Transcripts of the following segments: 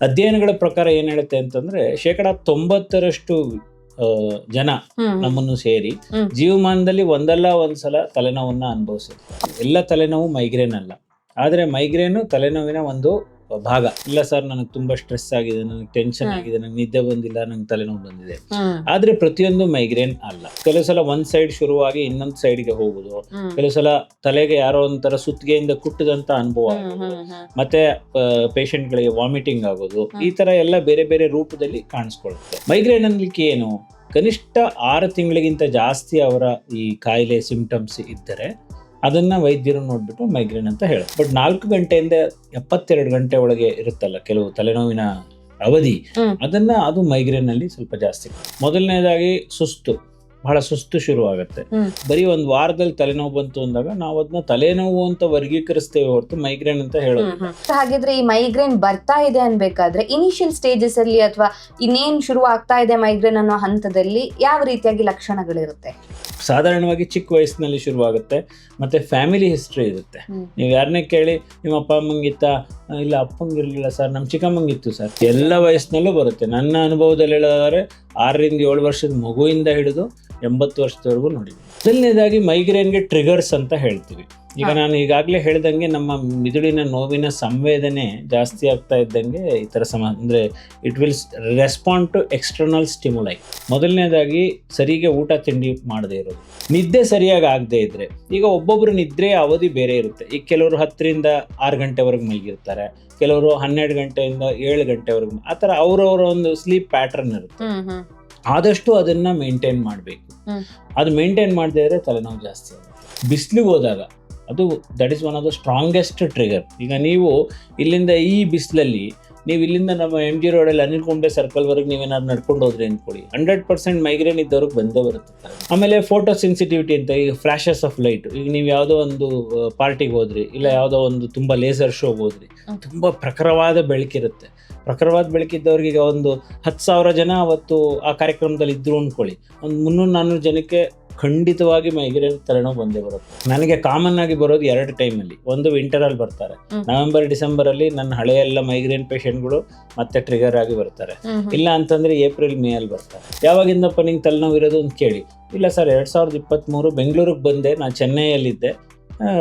ಅಧ್ಯಯನಗಳ ಪ್ರಕಾರ ಏನ್ ಹೇಳುತ್ತೆ ಅಂತಂದ್ರೆ ಶೇಕಡ ತೊಂಬತ್ತರಷ್ಟು ಜನ ನಮ್ಮನ್ನು ಸೇರಿ ಜೀವಮಾನದಲ್ಲಿ ಒಂದಲ್ಲ ಒಂದ್ಸಲ ತಲೆನೋವನ್ನ ಅನುಭವಿಸುತ್ತೆ. ಎಲ್ಲ ತಲೆನೋವು ಮೈಗ್ರೇನ್ ಅಲ್ಲ. ಆದ್ರೆ ಮೈಗ್ರೇನು ತಲೆನೋವಿನ ಒಂದು ಭಾಗ. ಇಲ್ಲ ಸರ್ ನನಗೆ ತುಂಬಾ ಸ್ಟ್ರೆಸ್ ಆಗಿದೆ ನನಗೆ ಟೆನ್ಷನ್ ಆಗಿದೆ ನನಗೆ ನಿದ್ದೆ ಬಂದಿಲ್ಲ ನಂಗೆ ತಲೆನೋವು ಬಂದಿದೆ. ಆದ್ರೆ ಪ್ರತಿಯೊಂದು ಮೈಗ್ರೇನ್ ಅಲ್ಲ. ಕೆಲವು ಸಲ ಒಂದ್ ಸೈಡ್ ಶುರುವಾಗಿ ಇನ್ನೊಂದ್ ಸೈಡ್ಗೆ ಹೋಗುದು. ಹ್ಮ್. ಕೆಲವು ಸಲ ತಲೆಗೆ ಯಾರೋ ಒಂಥರ ಸುತ್ತಿಗೆಯಿಂದ ಕುಟ್ಟಿದಂತ ಅನುಭವ ಆಗುದು. ಮತ್ತೆ ಪೇಷಂಟ್ ಪೇಷಂಟ್ಗಳಿಗೆ ವಾಮಿಟಿಂಗ್ ಆಗೋದು. ಈ ತರ ಎಲ್ಲ ಬೇರೆ ಬೇರೆ ರೂಪದಲ್ಲಿ ಕಾಣಿಸ್ಕೊಳ್ಳುತ್ತೆ ಮೈಗ್ರೇನ್ ಅನ್ಲಿಕ್ಕೆ ಏನು? ಕನಿಷ್ಠ ಆರು ತಿಂಗಳಿಗಿಂತ ಜಾಸ್ತಿ ಅವರ ಈ ಕಾಯಿಲೆ ಸಿಂಪ್ಟಮ್ಸ್ ಇದ್ದರೆ ಅದನ್ನ ವೈದ್ಯರು ನೋಡ್ಬಿಟ್ಟು ಮೈಗ್ರೇನ್ ಅಂತ ಹೇಳಿ ಬಟ್ ನಾಲ್ಕು ಗಂಟೆಯಿಂದ ಎಪ್ಪತ್ತೆರಡು ಗಂಟೆ ಒಳಗೆ ಇರುತ್ತಲ್ಲ ಕೆಲವು ತಲೆನೋವಿನ ಅವಧಿ ಅದನ್ನ ಅದು ಮೈಗ್ರೇನ್ ಅಲ್ಲಿ ಸ್ವಲ್ಪ ಜಾಸ್ತಿ. ಮೊದಲನೇದಾಗಿ ಸುಸ್ತು. ಬಹಳ ಸುಸ್ತು ಶುರುವಾಗುತ್ತೆ. ಬರೀ ಒಂದು ವಾರದಲ್ಲಿ ತಲೆನೋವು ಬಂತು ಅಂದಾಗ ನಾವು ಅದನ್ನ ತಲೆನೋವು ಅಂತ ವರ್ಗೀಕರಿಸ್ತೇವೆ ಹೊರತು ಮೈಗ್ರೇನ್ ಅಂತ ಹೇಳೋದು. ಹಾಗಿದ್ರೆ ಈ ಮೈಗ್ರೇನ್ ಬರ್ತಾ ಇದೆ ಅನ್ಬೇಕಾದ್ರೆ ಇನಿಷಿಯಲ್ ಸ್ಟೇಜಸ್ ಅಲ್ಲಿ ಅಥವಾ ಇನ್ನೇನ್ ಶುರು ಆಗ್ತಾ ಇದೆ ಮೈಗ್ರೇನ್ ಅನ್ನೋ ಹಂತದಲ್ಲಿ ಯಾವ ರೀತಿಯಾಗಿ ಲಕ್ಷಣಗಳಿರುತ್ತೆ? ಸಾಧಾರಣವಾಗಿ ಚಿಕ್ಕ ವಯಸ್ಸಿನಲ್ಲಿ ಶುರುವಾಗುತ್ತೆ ಮತ್ತೆ ಫ್ಯಾಮಿಲಿ ಹಿಸ್ಟ್ರಿ ಇರುತ್ತೆ. ನೀವು ಯಾರನ್ನೇ ಕೇಳಿ ನಿಮ್ಮ ಅಪ್ಪ ಅಮ್ಮಂಗಿತ್ತ ಇಲ್ಲ ಅಪ್ಪಂಗಿರ್ಲಿಲ್ಲ ಸರ್ ನಮ್ಮ ಚಿಕ್ಕಮ್ಮಂಗಿತ್ತು ಸರ್ ಎಲ್ಲ ವಯಸ್ಸಿನಲ್ಲೂ ಬರುತ್ತೆ. ನನ್ನ ಅನುಭವದಲ್ಲಿ ಹೇಳೋದಾದ್ರೆ ಆರರಿಂದ ಏಳು ವರ್ಷದ ಮಗುವಿಂದ ಹಿಡಿದು ಎಂಬತ್ತು ವರ್ಷದವರೆಗೂ ನೋಡಿದ್ವಿ ಮೊದಲನೇದಾಗಿ ಮೈಗ್ರೇನ್ಗೆ ಟ್ರಿಗರ್ಸ್ ಅಂತ ಹೇಳ್ತೀವಿ. ಈಗ ನಾನು ಈಗಾಗಲೇ ಹೇಳ್ದಂಗೆ ನಮ್ಮ ಮಿದುಳಿನ ನೋವಿನ ಸಂವೇದನೆ ಜಾಸ್ತಿ ಆಗ್ತಾ ಇದ್ದಂಗೆ ಈ ಥರ ಸಮ ಅಂದರೆ it will respond to external stimuli ಮೊದಲನೇದಾಗಿ ಸರಿಗೆ ಊಟ ತಿಂಡಿ ಮಾಡದೇ ಇರೋದು. ನಿದ್ದೆ ಸರಿಯಾಗಿ ಆಗದೆ ಇದ್ರೆ ಈಗ ಒಬ್ಬೊಬ್ಬರು ನಿದ್ರೆ ಅವಧಿ ಬೇರೆ ಇರುತ್ತೆ. ಈಗ ಕೆಲವರು ಹತ್ತರಿಂದ ಆರು ಗಂಟೆವರೆಗೆ ಮಲಗಿರ್ತಾರೆ ಕೆಲವರು ಹನ್ನೆರಡು ಗಂಟೆಯಿಂದ ಏಳು ಗಂಟೆವರೆಗೆ ಆ ಥರ ಅವರವರ ಒಂದು ಸ್ಲೀಪ್ ಪ್ಯಾಟರ್ನ್ ಇರುತ್ತೆ. ಆದಷ್ಟು ಅದನ್ನ ಮೇಂಟೈನ್ ಮಾಡಬೇಕು. ಅದು ಮೇಂಟೈನ್ ಮಾಡದೇ ಇದ್ರೆ ತಲೆನೋವು ಜಾಸ್ತಿ ಆಗುತ್ತೆ. ಬಿಸಿಲಿಗೆ ಹೋದಾಗ ಅದು that is one of the strongest trigger ಈಗ ನೀವು ಇಲ್ಲಿಂದ ಈ ಬಿಸಿಲಲ್ಲಿ ನೀವು ಇಲ್ಲಿಂದ ನಮ್ಮ ಎಂ ಜಿ ರೋಡಲ್ಲಿ ಅನಿಲ್ ಕುಂಬೆ ಸರ್ಕಲ್ವರೆಗೆ ನೀವೇನಾದ್ರು ನಡ್ಕೊಂಡು ಹೋದ್ರೆ ಅಂದ್ಕೊಳ್ಳಿ ಹಂಡ್ರೆಡ್ ಪರ್ಸೆಂಟ್ ಮೈಗ್ರೇನ್ ಇದ್ದವ್ರಿಗೆ ಬಂದೇ ಬರುತ್ತೆ. ಆಮೇಲೆ ಫೋಟೋ ಸೆನ್ಸಿಟಿವಿಟಿ ಅಂತ ಈಗ ಫ್ಲಾಶಸ್ ಆಫ್ ಲೈಟ್ ಈಗ ನೀವು ಯಾವುದೋ ಒಂದು ಪಾರ್ಟಿಗೆ ಹೋದ್ರಿ ಇಲ್ಲ ಯಾವುದೋ ಒಂದು ತುಂಬ ಲೇಸರ್ ಶೋಗೆ ಹೋದ್ರಿ. ತುಂಬ ಪ್ರಖರವಾದ ಬೆಳಕಿರುತ್ತೆ. ಪ್ರಖರವಾದ ಬೆಳಕಿದ್ದವ್ರಿಗೆ ಈಗ ಒಂದು ಹತ್ತು ಸಾವಿರ ಜನ ಅವತ್ತು ಆ ಕಾರ್ಯಕ್ರಮದಲ್ಲಿ ಇದ್ದರು ಅಂದ್ಕೊಳ್ಳಿ. ಒಂದು ಮುನ್ನೂರು ನಾನ್ನೂರು ಜನಕ್ಕೆ ಖಂಡಿತವಾಗಿ ಮೈಗ್ರೇನ್ ತಲೆನೋವು ಬಂದೇ ಬರುತ್ತೆ. ನನಗೆ ಕಾಮನ್ ಆಗಿ ಬರೋದು ಎರಡು ಟೈಮಲ್ಲಿ. ಒಂದು ವಿಂಟರಲ್ಲಿ ಬರ್ತಾರೆ. ನವೆಂಬರ್ ಡಿಸೆಂಬರ್ ಅಲ್ಲಿ ನನ್ನ ಹಳೆಯ ಎಲ್ಲ ಮೈಗ್ರೇನ್ ಪೇಷಂಟ್ಗಳು ಮತ್ತೆ ಟ್ರಿಗರ್ ಆಗಿ ಬರ್ತಾರೆ. ಇಲ್ಲ ಅಂತಂದ್ರೆ ಏಪ್ರಿಲ್ ಮೇ ಅಲ್ಲಿ ಬರ್ತಾರೆ. ಯಾವಾಗಿಂದಪ್ಪ ನಿಂಗೆ ತಲೆನೋವು ಇರೋದು ಅಂತ ಕೇಳಿ. ಇಲ್ಲ ಸರ್ ಎರಡ್ ಸಾವಿರದ ಇಪ್ಪತ್ತ್ಮೂರು ಬೆಂಗಳೂರಿಗೆ ಬಂದೆ. ನಾನು ಚೆನ್ನೈಯಲ್ಲಿದ್ದೆ.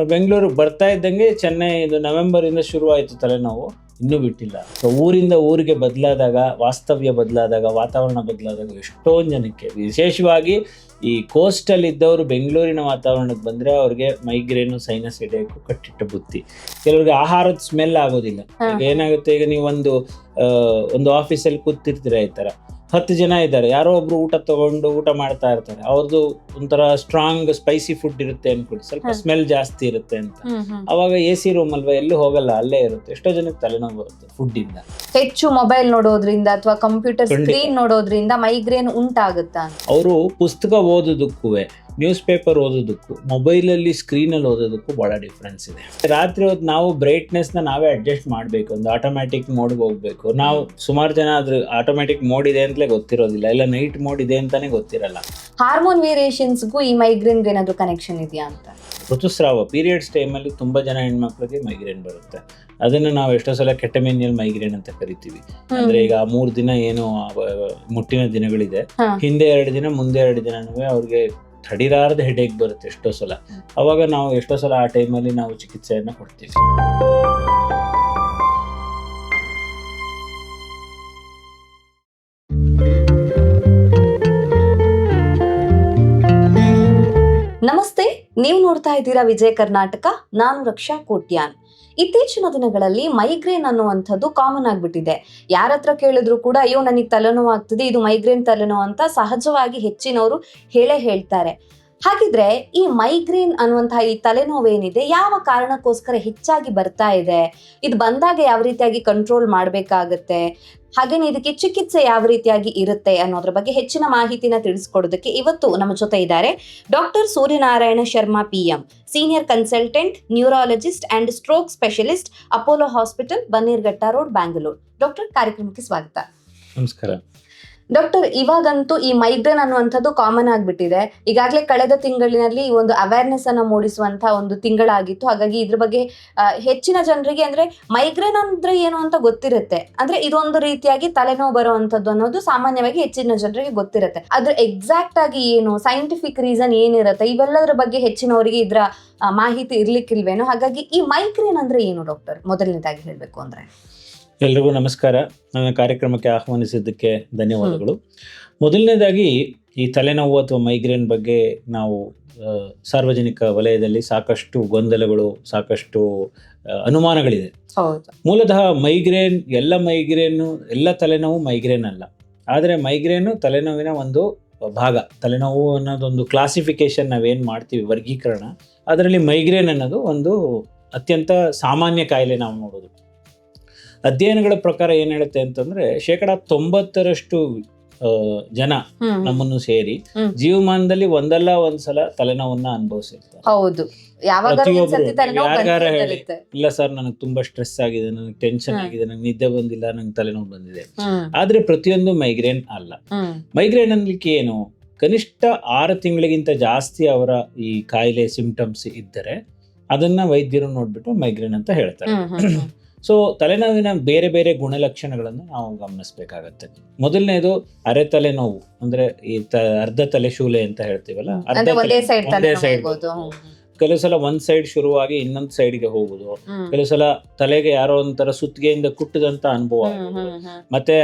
ಬೆಂಗಳೂರಿಗೆ ಬರ್ತಾ ಇದ್ದಂಗೆ ಚೆನ್ನೈ ಇದು ನವೆಂಬರಿಂದ ಶುರುವಾಯಿತು ತಲೆನೋವು. ಇನ್ನೂ ಬಿಟ್ಟಿಲ್ಲ. ಸೊ ಊರಿಂದ ಊರಿಗೆ ಬದಲಾದಾಗ ವಾಸ್ತವ್ಯ ಬದಲಾದಾಗ ವಾತಾವರಣ ಬದಲಾದಾಗ ಎಷ್ಟೊಂದು ಜನಕ್ಕೆ ವಿಶೇಷವಾಗಿ ಈ ಕೋಸ್ಟಲ್ಲಿ ಇದ್ದವರು ಬೆಂಗಳೂರಿನ ವಾತಾವರಣಕ್ಕೆ ಬಂದರೆ ಅವ್ರಿಗೆ ಮೈಗ್ರೇನು ಸೈನಸ್ ಹೆಡೇಕು ಕಟ್ಟಿಟ್ಟ ಬುತ್ತಿ ಕೆಲವ್ರಿಗೆ ಆಹಾರದ ಸ್ಮೆಲ್ ಆಗೋದಿಲ್ಲ. ಈಗ ಏನಾಗುತ್ತೆ ಈಗ ನೀವು ಒಂದು ಒಂದು ಆಫೀಸಲ್ಲಿ ಕೂತಿರ್ತೀರ ಈ ಥರ ಹತ್ತು ಜನ ಇದ್ದಾರೆ. ಯಾರೋ ಒಬ್ರು ಊಟ ತಗೊಂಡು ಊಟ ಮಾಡ್ತಾ ಇರ್ತಾರೆ. ಅವ್ರದ್ದು ಒಂಥರ ಸ್ಟ್ರಾಂಗ್ ಸ್ಪೈಸಿ ಫುಡ್ ಇರುತ್ತೆ ಅನ್ಕೊಳ್ಳಿ. ಸ್ವಲ್ಪ ಸ್ಮೆಲ್ ಜಾಸ್ತಿ ಇರುತ್ತೆ ಅಂತ. ಅವಾಗ ಎ ಸಿ ರೂಮ್ ಅಲ್ವಾ ಎಲ್ಲೂ ಹೋಗಲ್ಲ ಅಲ್ಲೇ ಇರುತ್ತೆ. ಎಷ್ಟೋ ಜನಕ್ಕೆ ತಲೆನೋವು ಬರುತ್ತೆ ಫುಡ್ ಇಂದ. ಹೆಚ್ಚು ಮೊಬೈಲ್ ನೋಡೋದ್ರಿಂದ ಅಥವಾ ಕಂಪ್ಯೂಟರ್ ಸ್ಕ್ರೀನ್ ನೋಡೋದ್ರಿಂದ ಮೈಗ್ರೇನ್ ಉಂಟಾಗುತ್ತಾ ಅವರು ಪುಸ್ತಕ ಓದೋದಕ್ಕೂ ನ್ಯೂಸ್ ಪೇಪರ್ ಓದೋದಕ್ಕೂ ಮೊಬೈಲಲ್ಲಿ ಸ್ಕ್ರೀನಲ್ಲಿ ಓದೋದಕ್ಕೂ ಭಾಳ ಡಿಫ್ರೆನ್ಸ್ ಇದೆ. ರಾತ್ರಿ ಹೊತ್ತು ನಾವು ಬ್ರೈಟ್ನೆಸ್ನ ನಾವೇ ಅಡ್ಜಸ್ಟ್ ಮಾಡಬೇಕು ಒಂದು ಆಟೋಮ್ಯಾಟಿಕ್ ಮೋಡ್ಗೆ ಹೋಗಬೇಕು. ನಾವು ಸುಮಾರು ಜನ ಅದ್ರ ಆಟೋಮ್ಯಾಟಿಕ್ ಮೋಡ್ ಇದೆ ಅಂತಲೇ ಗೊತ್ತಿರೋದಿಲ್ಲ ಇಲ್ಲ ನೈಟ್ ಮೋಡ್ ಇದೆ ಅಂತಾನೆ ಗೊತ್ತಿರಲ್ಲ. ಹಾರ್ಮೋನ್ ವೇರಿಯೇಷನ್ಸ್ಗೂ ಈ ಮೈಗ್ರೇನ್ ಏನಾದ್ರು ಕನೆಕ್ಷನ್ ಇದೆಯಾ ಅಂತ? ಋತುಸ್ರಾವ ಪೀರಿಯಡ್ಸ್ ಟೈಮಲ್ಲಿ ತುಂಬ ಜನ ಹೆಣ್ಮಕ್ಳಿಗೆ ಮೈಗ್ರೇನ್ ಬರುತ್ತೆ. ಅದನ್ನು ನಾವು ಎಷ್ಟೋ ಸಲ ಕೆಟಮೇನಿಯಲ್ ಮೈಗ್ರೇನ್ ಅಂತ ಕರಿತೀವಿ. ಅಂದ್ರೆ ಈಗ ಮೂರು ದಿನ ಏನು ಮುಟ್ಟಿನ ದಿನಗಳಿದೆ. ಹಿಂದೆ ಎರಡು ದಿನ ಮುಂದೆ ಎರಡು ದಿನ ಅವ್ರಿಗೆ ತಡಿಲಾರದ ಹೆಡೇಕ್ ಬರುತ್ತೆ ಎಷ್ಟೋ ಸಲ. ಅವಾಗ ನಾವು ಎಷ್ಟೋ ಸಲ ಆ ಟೈಮಲ್ಲಿ ನಾವು ಚಿಕಿತ್ಸೆಯನ್ನು ಕೊಡ್ತೀವಿ. ನಮಸ್ತೆ, ನೀವು ನೋಡ್ತಾ ಇದ್ದೀರಾ ವಿಜಯ ಕರ್ನಾಟಕ, ನಾನು ರಕ್ಷಾ ಕೋಟ್ಯಾನ್. ಇತ್ತೀಚಿನ ದಿನಗಳಲ್ಲಿ ಮೈಗ್ರೇನ್ ಅನ್ನುವಂಥದ್ದು ಕಾಮನ್ ಆಗಿಬಿಟ್ಟಿದೆ. ಯಾರ ಹತ್ರ ಕೇಳಿದ್ರು ಕೂಡ, ಅಯ್ಯೋ, ನನಗೆ ತಲೆನೋವು ಆಗ್ತದೆ, ಇದು ಮೈಗ್ರೇನ್ ತಲೆನೋವು ಅಂತ ಸಹಜವಾಗಿ ಹೆಚ್ಚಿನವರು ಹೇಳೇ ಹೇಳ್ತಾರೆ. ಹಾಗಿದ್ರೆ ಈ ಮೈಗ್ರೇನ್ ಅನ್ನುವಂತಹ ಈ ತಲೆನೋವು ಏನಿದೆ, ಯಾವ ಕಾರಣಕ್ಕೋಸ್ಕರ ಹೆಚ್ಚಾಗಿ ಬರ್ತಾ ಇದೆ? ಇದು ಬಂದಾಗ ಯಾವ ರೀತಿಯಾಗಿ ಕಂಟ್ರೋಲ್ ಮಾಡಬೇಕಾಗತ್ತೆ? ಹಾಗೇನೆ ಇದಕ್ಕೆ ಚಿಕಿತ್ಸೆ ಯಾವ ರೀತಿಯಾಗಿ ಇರುತ್ತೆ ಅನ್ನೋದ್ರ ಬಗ್ಗೆ ಹೆಚ್ಚಿನ ಮಾಹಿತಿನ ತಿಳಿಸ್ಕೊಡೋದಕ್ಕೆ ಇವತ್ತು ನಮ್ಮ ಜೊತೆ ಇದ್ದಾರೆ doctor Suryanarayana Sharma PM senior consultant, neurologist and stroke specialist, Apollo hospital, Bannerghatta road, Bangalore. Doctor ಕಾರ್ಯಕ್ರಮಕ್ಕೆ ಸ್ವಾಗತ. ನಮಸ್ಕಾರ. ಡಾಕ್ಟರ್ ಇವಾಗಂತೂ ಈ ಮೈಗ್ರೇನ್ ಅನ್ನುವಂಥದ್ದು ಕಾಮನ್ ಆಗಿಬಿಟ್ಟಿದೆ. ಈಗಾಗಲೇ ಕಳೆದ ತಿಂಗಳಿನಲ್ಲಿ ಈ ಒಂದು ಅವೇರ್ನೆಸ್ ಅನ್ನು ಮೂಡಿಸುವಂತಹ ಒಂದು ತಿಂಗಳಾಗಿತ್ತು. ಹಾಗಾಗಿ ಇದ್ರ ಬಗ್ಗೆ ಹೆಚ್ಚಿನ ಜನರಿಗೆ ಅಂದ್ರೆ ಮೈಗ್ರೇನ್ ಅಂದ್ರೆ ಏನು ಅಂತ ಗೊತ್ತಿರುತ್ತೆ. ಅಂದ್ರೆ ಇದೊಂದು ರೀತಿಯಾಗಿ ತಲೆನೋವು ಬರುವಂತದ್ದು ಅನ್ನೋದು ಸಾಮಾನ್ಯವಾಗಿ ಹೆಚ್ಚಿನ ಜನರಿಗೆ ಗೊತ್ತಿರುತ್ತೆ. ಅದ್ರ ಎಕ್ಸಾಕ್ಟ್ ಆಗಿ ಏನು ಸೈಂಟಿಫಿಕ್ ರೀಸನ್ ಏನಿರುತ್ತೆ, ಇವೆಲ್ಲದರ ಬಗ್ಗೆ ಹೆಚ್ಚಿನವರಿಗೆ ಇದ್ರ ಮಾಹಿತಿ ಇರ್ಲಿಕ್ಕಿಲ್ವೇನೋ. ಹಾಗಾಗಿ ಈ ಮೈಗ್ರೇನ್ ಅಂದ್ರೆ ಏನು ಡಾಕ್ಟರ್ ಮೊದಲನೇದಾಗಿ ಹೇಳಬೇಕು ಅಂದ್ರೆ. ಎಲ್ರಿಗೂ ನಮಸ್ಕಾರ. ನನ್ನ ಕಾರ್ಯಕ್ರಮಕ್ಕೆ ಆಹ್ವಾನಿಸಿದ್ದಕ್ಕೆ ಧನ್ಯವಾದಗಳು. ಮೊದಲನೇದಾಗಿ ಈ ತಲೆನೋವು ಅಥವಾ ಮೈಗ್ರೇನ್ ಬಗ್ಗೆ ನಾವು ಸಾರ್ವಜನಿಕ ವಲಯದಲ್ಲಿ ಸಾಕಷ್ಟು ಗೊಂದಲಗಳು ಸಾಕಷ್ಟು ಅನುಮಾನಗಳಿದೆ. ಮೂಲತಃ ಮೈಗ್ರೇನ್ ಎಲ್ಲ ಮೈಗ್ರೇನು ಎಲ್ಲ ತಲೆನೋವು ಮೈಗ್ರೇನ್ ಅಲ್ಲ. ಆದರೆ ಮೈಗ್ರೇನು ತಲೆನೋವಿನ ಒಂದು ಭಾಗ. ತಲೆನೋವು ಅನ್ನೋದೊಂದು ಕ್ಲಾಸಿಫಿಕೇಶನ್ ನಾವೇನು ಮಾಡ್ತೀವಿ ವರ್ಗೀಕರಣ. ಅದರಲ್ಲಿ ಮೈಗ್ರೇನ್ ಅನ್ನೋದು ಒಂದು ಅತ್ಯಂತ ಸಾಮಾನ್ಯ ಕಾಯಿಲೆ ನಾವು ನೋಡೋದು. ಅಧ್ಯಯನಗಳ ಪ್ರಕಾರ ಏನು ಹೇಳುತ್ತೆ ಅಂತಂದ್ರೆ ಶೇಕಡ ತೊಂಬತ್ತರಷ್ಟು ಜನ ನಮ್ಮನ್ನು ಸೇರಿ ಜೀವಮಾನದಲ್ಲಿ ಒಂದಲ್ಲ ಒಂದ್ಸಲ ತಲೆನೋವನ್ನ ಅನುಭವಿಸಿರ್ತಾರೆ. ಹೌದು. ಇಲ್ಲ ಸರ್ ನನಗೆ ತುಂಬಾ ಸ್ಟ್ರೆಸ್ ಆಗಿದೆ ನನಗೆ ಟೆನ್ಷನ್ ಆಗಿದೆ ನನಗೆ ನಿದ್ದೆ ಬಂದಿಲ್ಲ ನಂಗೆ ತಲೆನೋವು ಬಂದಿದೆ. ಆದ್ರೆ ಪ್ರತಿಯೊಂದು ಮೈಗ್ರೇನ್ ಅಲ್ಲ. ಮೈಗ್ರೇನ್ ಅನ್ಲಿಕ್ಕೆ ಏನು? ಕನಿಷ್ಠ ಆರು ತಿಂಗಳಿಗಿಂತ ಜಾಸ್ತಿ ಅವರ ಈ ಕಾಯಿಲೆ ಸಿಂಪ್ಟಮ್ಸ್ ಇದ್ದರೆ ಅದನ್ನ ವೈದ್ಯರು ನೋಡ್ಬಿಟ್ಟು ಮೈಗ್ರೇನ್ ಅಂತ ಹೇಳ್ತಾರೆ. ಸೊ ತಲೆನೋವಿನ ಬೇರೆ ಬೇರೆ ಗುಣಲಕ್ಷಣಗಳನ್ನು ನಾವು ಗಮನಿಸಬೇಕಾಗತ್ತೆ. ಮೊದಲನೇದು ಅರೆ ತಲೆನೋವು ಅಂದ್ರೆ ಈ ತ ಅರ್ಧ ತಲೆ ಶೂಲೆ ಅಂತ ಹೇಳ್ತೀವಲ್ಲ? ಅರ್ಧ ಒಂದೇ ಸೈಡ್ ಕೆಲವು ಸಲ ಒಂದ್ ಸೈಡ್ ಶುರುವಾಗಿ ಇನ್ನೊಂದ್ ಸೈಡ್ಗೆ ಹೋಗುದು. ಕೆಲವು ಸಲ ತಲೆಗೆ ಯಾರೋ ಒಂಥರ ಸುತ್ತಿಗೆಯಿಂದ ಕುಟ್ಟದಂತ ಅನುಭವ ಮತ್ತೆ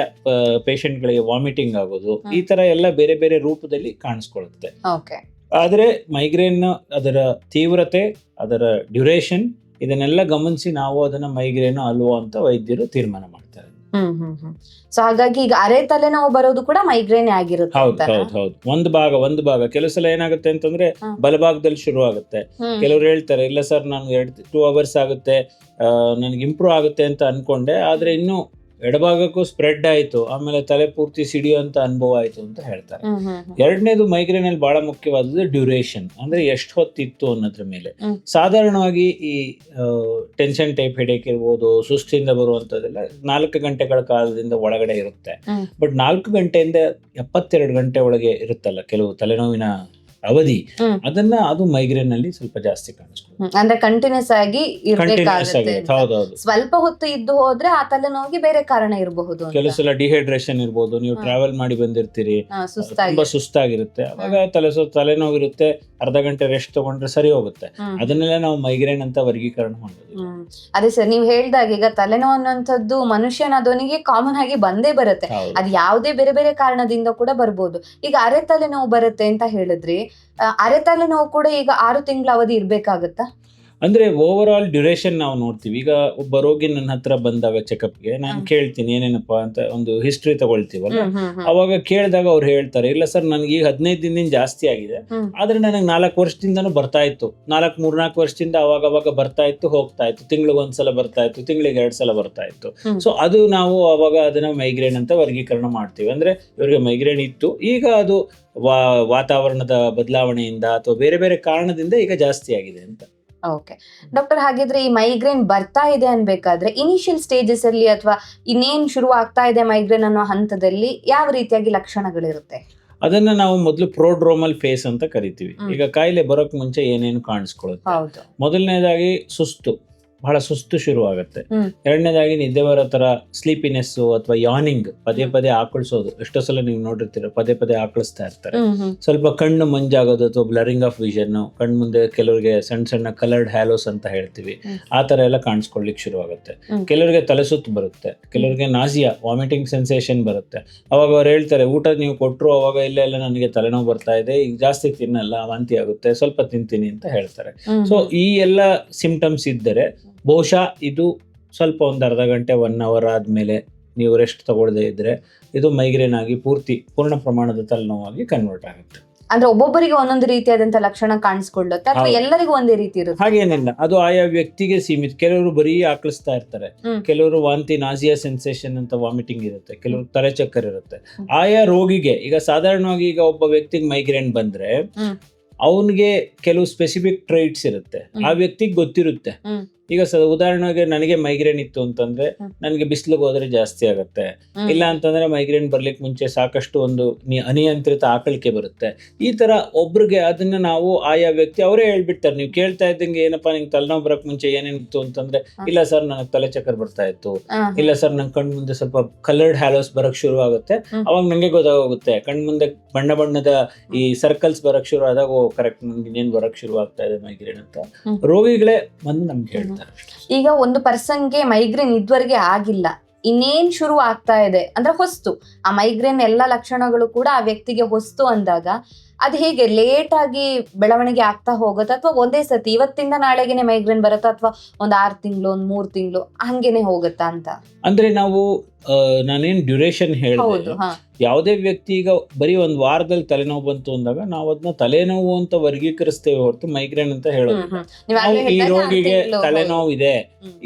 ಪೇಷಂಟ್ಗಳಿಗೆ ವಾಮಿಟಿಂಗ್ ಆಗೋದು. ಈ ತರ ಎಲ್ಲ ಬೇರೆ ಬೇರೆ ರೂಪದಲ್ಲಿ ಕಾಣಿಸ್ಕೊಳ್ಳುತ್ತೆ ಆದರೆ ಮೈಗ್ರೇನ್ ಅದರ ತೀವ್ರತೆ ಅದರ ಡ್ಯುರೇಷನ್ ಇದನ್ನೆಲ್ಲ ಗಮನಿಸಿ ನಾವು ಅದನ್ನ ಮೈಗ್ರೇನ್ ಅಲ್ವೋ ಅಂತ ವೈದ್ಯರು ತೀರ್ಮಾನ ಮಾಡ್ತಾರೆ. ಸೊ ಹಾಗಾಗಿ ಈಗ ಅರೆ ತಲೆನೋವು ಬರೋದು ಕೂಡ ಮೈಗ್ರೇನ್ ಆಗಿರುತ್ತೆ ಹೌದು ಹೌದು ಹೌದು. ಒಂದು ಭಾಗ ಒಂದು ಭಾಗ. ಕೆಲವು ಸಲ ಏನಾಗುತ್ತೆ ಅಂತಂದ್ರೆ. ಬಲಭಾಗದಲ್ಲಿ ಶುರು ಆಗುತ್ತೆ. ಕೆಲವರು ಹೇಳ್ತಾರೆ ಇಲ್ಲ ಸರ್ ನಾನು ಎರಡು ಟೂ ಅವರ್ಸ್ ಆಗುತ್ತೆ. ನನಗೆ ಇಂಪ್ರೂವ್ ಆಗುತ್ತೆ ಅಂತ ಅನ್ಕೊಂಡೆ. ಆದ್ರೆ ಇನ್ನು ಎಡಭಾಗಕ್ಕೂ ಸ್ಪ್ರೆಡ್ ಆಯಿತು ಆಮೇಲೆ ತಲೆ ಪೂರ್ತಿ ಸಿಡಿಯುವಂತ ಅನುಭವ ಆಯಿತು ಅಂತ ಹೇಳ್ತಾರೆ. ಎರಡನೇದು ಮೈಗ್ರೇನ್ ಅಲ್ಲಿ ಬಹಳ ಮುಖ್ಯವಾದದ್ದು ಡ್ಯೂರೇಷನ್ ಅಂದ್ರೆ ಎಷ್ಟು ಹೊತ್ತಿತ್ತು ಅನ್ನೋದ್ರ ಮೇಲೆ. ಸಾಧಾರಣವಾಗಿ ಈ ಟೆನ್ಷನ್ ಟೈಪ್ ಹೆಡೇಕ್ ಇರ್ಬೋದು ಸುಸ್ತಿಂದ ಬರುವಂತದ್ದೆಲ್ಲ ನಾಲ್ಕು ಗಂಟೆಗಳ ಕಾಲದಿಂದ ಒಳಗಡೆ ಇರುತ್ತೆ ಬಟ್ ನಾಲ್ಕು ಗಂಟೆಯಿಂದ ಎಪ್ಪತ್ತೆರಡು ಗಂಟೆ ಒಳಗೆ ಇರುತ್ತಲ್ಲ ಕೆಲವು ತಲೆನೋವಿನ ಅವಧಿ. ಅದನ್ನ ಅದು ಮೈಗ್ರೇನ್ ಅಲ್ಲಿ ಸ್ವಲ್ಪ ಜಾಸ್ತಿ ಕಾಣಿಸ್ಕೊಳ್ಳುತ್ತೆ ಅಂದ್ರೆ ಕಂಟಿನ್ಯೂಸ್ ಆಗಿ ಕಂಟಿನ್ಯೂಸ್ ಇರ್ಬೇಕಾಗುತ್ತೆ ಹೌದೌದು. ಸ್ವಲ್ಪ ಹೊತ್ತು ಇದ್ದು ಹೋದ್ರೆ ಆ ತಲೆನೋವಿಗೆ ಬೇರೆ ಕಾರಣ ಇರಬಹುದು. ಕೆಲವು ಸಲ ಡಿಹೈಡ್ರೇಷನ್ ಇರಬಹುದು ನೀವು ಟ್ರಾವೆಲ್ ಮಾಡಿ ಬಂದಿರ್ತೀರಿ. ತುಂಬಾ ಸುಸ್ತಾಗಿರುತ್ತೆ. ಅವಾಗ ತಲೆ ತಲೆನೋವು ತಲೆನೋವಿರುತ್ತೆ. ಅರ್ಧ ಗಂಟೆ ರೆಸ್ಟ್ ತಗೊಂಡ್ರೆ ಸರಿ ಹೋಗುತ್ತೆ. ಅದನ್ನೆಲ್ಲ ನಾವು ಮೈಗ್ರೇನ್ ಅಂತ ವರ್ಗೀಕರಣ ಮಾಡೋದು ಅದೇ ಸರ್ ನೀವು ಹೇಳ್ದಾಗ ಈಗ ತಲೆನೋವು ಅನ್ನುವಂಥದ್ದು ಮನುಷ್ಯನಾದವನಿಗೆ ಕಾಮನ್ ಆಗಿ ಬಂದೇ ಬರುತ್ತೆ. ಅದು ಯಾವುದೇ ಬೇರೆ ಬೇರೆ ಕಾರಣದಿಂದ ಕೂಡ ಬರ್ಬೋದು. ಈಗ ಅರೆ ತಲೆನೋವು ಬರುತ್ತೆ ಅಂತ ಹೇಳಿದ್ರಿ. ಆ, ನೋವು ಕೂಡ ಈಗ ಆರು ತಿಂಗಳ ಅವಧಿ ಇರ್ಬೇಕಾಗತ್ತಾ? ಅಂದ್ರೆ ಓವರ್ ಆಲ್ ಡ್ಯೂರೇಷನ್ ನಾವು ನೋಡ್ತೀವಿ. ಈಗ ಒಬ್ಬ ರೋಗಿ ನನ್ನ ಹತ್ರ ಬಂದಾಗ ಚೆಕಪ್ಗೆ ನಾನು ಕೇಳ್ತೀನಿ ಏನೇನಪ್ಪ ಅಂತ ಒಂದು ಹಿಸ್ಟ್ರಿ ತಗೊಳ್ತೀವಲ್ಲ. ಅವಾಗ ಕೇಳಿದಾಗ ಅವ್ರು ಹೇಳ್ತಾರೆ ಇಲ್ಲ ಸರ್ ನನಗೆ ಈಗ ಹದಿನೈದು ದಿನದಿಂದ ಜಾಸ್ತಿ ಆಗಿದೆ. ಆದ್ರೆ ನನಗೆ ನಾಲ್ಕು ವರ್ಷದಿಂದನೂ ಬರ್ತಾ ಇತ್ತು. ನಾಲ್ಕು ಮೂರ್ನಾಲ್ಕು ವರ್ಷದಿಂದ ಅವಾಗ ಅವಾಗ ಬರ್ತಾ ಇತ್ತು ಹೋಗ್ತಾ ಇತ್ತು. ತಿಂಗಳಿಗೆ ಒಂದ್ಸಲ ಬರ್ತಾ ಇತ್ತು ತಿಂಗಳಿಗೆ ಎರಡ್ ಸಲ ಬರ್ತಾ ಇತ್ತು. ಸೊ ಅದು ನಾವು ಅವಾಗ ಅದನ್ನ ಮೈಗ್ರೇನ್ ಅಂತ ವರ್ಗೀಕರಣ ಮಾಡ್ತೀವಿ. ಅಂದ್ರೆ ಇವರಿಗೆ ಮೈಗ್ರೇನ್ ಇತ್ತು. ಈಗ ಅದು ವಾ ವಾತಾವರಣದ ಬದಲಾವಣೆಯಿಂದ ಅಥವಾ ಬೇರೆ ಬೇರೆ ಕಾರಣದಿಂದ ಈಗ ಜಾಸ್ತಿ ಆಗಿದೆ ಅಂತ. ಓಕೆ ಡಾಕ್ಟರ್ ಹಾಗಿದ್ರೆ ಈ ಮೈಗ್ರೇನ್ ಬರ್ತಾ ಇದೆ ಅನ್ಬೇಕಾದ್ರೆ ಇನಿಷಿಯಲ್ ಸ್ಟೇಜಸ್ ಅಲ್ಲಿ ಅಥವಾ ಇನ್ನೇನ್ ಶುರು ಆಗ್ತಾ ಇದೆ ಮೈಗ್ರೇನ್ ಅನ್ನೋ ಹಂತದಲ್ಲಿ ಯಾವ ರೀತಿಯಾಗಿ ಲಕ್ಷಣಗಳಿರುತ್ತೆ? ಅದನ್ನ ನಾವು ಮೊದಲು ಪ್ರೋಡ್ರೋಮಲ್ ಫೇಸ್ ಅಂತ ಕರಿತೀವಿ. ಈಗ ಕಾಯಿಲೆ ಬರೋಕ್ ಮುಂಚೆ ಏನೇನು ಕಾಣಿಸ್ಕೊಳ್ಳುತ್ತೆ? ಮೊದಲನೇದಾಗಿ ಸುಸ್ತು. ಬಹಳ ಸುಸ್ತು ಶುರು ಆಗುತ್ತೆ ಹ್ಮ್. ಎರಡನೇದಾಗಿ ನಿದ್ದೆ ಬರೋ ತರ ಸ್ಲೀಪಿನೆಸ್ ಅಥವಾ ಯಾನಿಂಗ್ ಪದೇ ಪದೇ ಆಕಳಿಸೋದು. ಎಷ್ಟೋ ಸಲ ನೀವು ನೋಡಿರ್ತೀರ ಪದೇ ಪದೇ ಆಕಳಿಸ್ತಾ ಇರ್ತಾರೆ. ಸ್ವಲ್ಪ ಕಣ್ಣು ಮಂಜಾಗೋದು ಅಥವಾ ಬ್ಲರಿಂಗ್ ಆಫ್ ವಿಷನ್ ಕಣ್ ಮುಂದೆ ಕೆಲವರಿಗೆ ಸಣ್ಣ ಸಣ್ಣ ಕಲರ್ಡ್ ಹ್ಯಾಲೋಸ್ ಅಂತ ಹೇಳ್ತೀವಿ. ಆ ತರ ಎಲ್ಲ ಕಾಣಿಸ್ಕೊಳ್ಳಿಕ್ ಶುರು ಆಗುತ್ತೆ ಹ್ಮ್. ಕೆಲವರಿಗೆ ತಲೆಸುತ್ತು ಬರುತ್ತೆ. ಕೆಲವರಿಗೆ ನಾಸಿಯಾ ವಾಮಿಟಿಂಗ್ ಸೆನ್ಸೇಷನ್ ಬರುತ್ತೆ. ಅವಾಗ ಅವ್ರು ಹೇಳ್ತಾರೆ ಊಟ ನೀವು ಕೊಟ್ಟರು ಅವಾಗ ಇಲ್ಲ ಎಲ್ಲ ನನಗೆ ತಲೆನೋವು ಬರ್ತಾ ಇದೆ ಈಗ ಜಾಸ್ತಿ ತಿನ್ನಲ್ಲ ವಾಂತಿ ಆಗುತ್ತೆ ಸ್ವಲ್ಪ ತಿಂತೀನಿ ಅಂತ ಹೇಳ್ತಾರೆ. ಸೊ ಈ ಎಲ್ಲ ಸಿಂಪ್ಟಮ್ಸ್ ಇದ್ದರೆ ಬಹುಶಃ ಇದು ಸ್ವಲ್ಪ ಒಂದು ಅರ್ಧ ಗಂಟೆ ಒನ್ ಅವರ್ ಆದಮೇಲೆ ನೀವು ರೆಸ್ಟ್ ತಗೊಳ್ಳದೆ ಇದ್ರೆ ಇದು ಮೈಗ್ರೇನ್ ಆಗಿ ಪೂರ್ತಿ ಪೂರ್ಣ ಪ್ರಮಾಣದ ತಲೆನೋವಾಗಿ ಕನ್ವರ್ಟ್ ಆಗುತ್ತೆ. ಅಂದ್ರೆ ಒಬ್ಬೊಬ್ಬರಿಗೆ ಒಂದೊಂದು ರೀತಿಯಾದಂತ ಲಕ್ಷಣ ಕಾಣಿಸ್ಕೊಳ್ಳುತ್ತೆ ಅಥವಾ ಎಲ್ಲರಿಗೂ ಒಂದೇ ರೀತಿ ಇರುತ್ತೆ? ಹಾಗೇನಿಲ್ಲ ಅದು ಆಯಾ ವ್ಯಕ್ತಿಗೆ ಸೀಮಿತ. ಕೆಲವರು ಬರೀ ಆಕಳಿಸ್ತಾ ಇರ್ತಾರೆ. ಕೆಲವರು ವಾಂತಿ ನಾಸಿಯಾ ಸೆನ್ಸೇಷನ್ ಅಂತ ವಾಮಿಟಿಂಗ್ ಇರುತ್ತೆ. ಕೆಲವರು ತಲೆ ಚಕ್ಕರ್ ಇರುತ್ತೆ. ಆಯಾ ರೋಗಿಗೆ ಈಗ ಸಾಧಾರಣವಾಗಿ ಈಗ ಒಬ್ಬ ವ್ಯಕ್ತಿಗೆ ಮೈಗ್ರೇನ್ ಬಂದ್ರೆ. ಅವನಿಗೆ ಕೆಲವು ಸ್ಪೆಸಿಫಿಕ್ ಟ್ರೈಟ್ಸ್ ಇರುತ್ತೆ. ಆ. ವ್ಯಕ್ತಿಗೆ ಗೊತ್ತಿರುತ್ತೆ. ಈಗ ಸರ್ ಉದಾಹರಣೆಗೆ ನನಗೆ ಮೈಗ್ರೇನ್ ಇತ್ತು ಅಂತಂದ್ರೆ. ನನಗೆ ಬಿಸಿಲಿಗೆ ಹೋದ್ರೆ ಜಾಸ್ತಿ ಆಗುತ್ತೆ. ಇಲ್ಲ ಅಂತಂದ್ರೆ ಮೈಗ್ರೇನ್ ಬರ್ಲಿಕ್ಕೆ ಮುಂಚೆ ಸಾಕಷ್ಟು ಒಂದು ನಿ- ಅನಿಯಂತ್ರಿತ ಆಕಳಿಕೆ ಬರುತ್ತೆ. ಈ ತರ ಒಬ್ರಿಗೆ ಅದನ್ನ ನಾವು ಆಯಾ ವ್ಯಕ್ತಿ ಅವರೇ ಹೇಳ್ಬಿಡ್ತಾರೆ. ನೀವು ಕೇಳ್ತಾ ಇದ್ದಂಗೆ ಏನಪ್ಪಾ ನಿಂಗೆ ತಲೆನೋವು ಬರಕ್ ಮುಂಚೆ ಏನೇನಿತ್ತು ಅಂತಂದ್ರೆ ಇಲ್ಲ ಸರ್ ನನಗೆ ತಲೆ ಚಕ್ಕರ್ ಬರ್ತಾ ಇತ್ತು. ಇಲ್ಲ ಸರ್ ನನ್ ಕಣ್ ಮುಂದೆ ಸ್ವಲ್ಪ ಕಲರ್ಡ್ ಹ್ಯಾಲೋಸ್ ಬರಕ್ ಶುರು ಆಗುತ್ತೆ. ಹ್ಮ್. ಅವಾಗ ನಂಗೆ ಗೊತ್ತಾಗುತ್ತೆ ಕಣ್ ಮುಂದೆ ಬಣ್ಣ ಬಣ್ಣದ ಈ ಸರ್ಕಲ್ಸ್ ಬರಕ್ ಶುರು ಆದಾಗ ಕರೆಕ್ಟ್ ನನ್ಗೆ ಇನ್ನೇನ್ ಬರಕ್ ಶುರು ಆಗ್ತಾ ಇದೆ ಮೈಗ್ರೇನ್ ಅಂತ. ಹ್ಮ್. ರೋಗಿಗಳೇ ಬಂದು ನಮ್ಗೆ ಹೇಳ್ತಾರೆ. ಈಗ ಒಂದು ಪರ್ಸನ್ಗೆ ಮೈಗ್ರೇನ್ ಇದುವರೆಗೆ ಆಗಿಲ್ಲ. ಇನ್ನೇನ್ ಶುರು ಆಗ್ತಾ ಇದೆ? ಅಂದ್ರೆ ಹೊಸ್ತು. ಆ ಮೈಗ್ರೇನ್ ಎಲ್ಲ ಲಕ್ಷಣಗಳು ಕೂಡ ಆ ವ್ಯಕ್ತಿಗೆ ಹೊಸ್ತು ಅಂದಾಗ ಅದು ಹೇಗೆ ಲೇಟ್ ಆಗಿ ಬೆಳವಣಿಗೆ ಆಗ್ತಾ ಹೋಗುತ್ತೆ? ಅಥವಾ ಒಂದೇ ಸತಿ ಇವತ್ತಿಂದ ನಾಳೆಗೆನೆ ಮೈಗ್ರೇನ್ ಬರುತ್ತಾ? ಅಥವಾ ಒಂದ್ ಆರ್ ತಿಂಗಳು ಒಂದ್ ಮೂರ್ ತಿಂಗಳು ಹಂಗೇನೆ ಹೋಗುತ್ತಾ ಅಂತ? ಅಂದ್ರೆ ನಾವು ನಾನೇನ್ ಡ್ಯೂರೇಷನ್ ಹೇಳಿದೆ ಯಾವುದೇ ವ್ಯಕ್ತಿ ಈಗ ಬರೀ ಒಂದು ವಾರದಲ್ಲಿ ತಲೆನೋವು ಬಂತು ಅಂದಾಗ ನಾವು ಅದನ್ನ ತಲೆನೋವು ಅಂತ ವರ್ಗೀಕರಿಸ್ತೇವೆ ಹೊರತು ಮೈಗ್ರೇನ್ ಅಂತ ಹೇಳೋದು. ಈ ರೋಗಿಗೆ ತಲೆನೋವು ಇದೆ.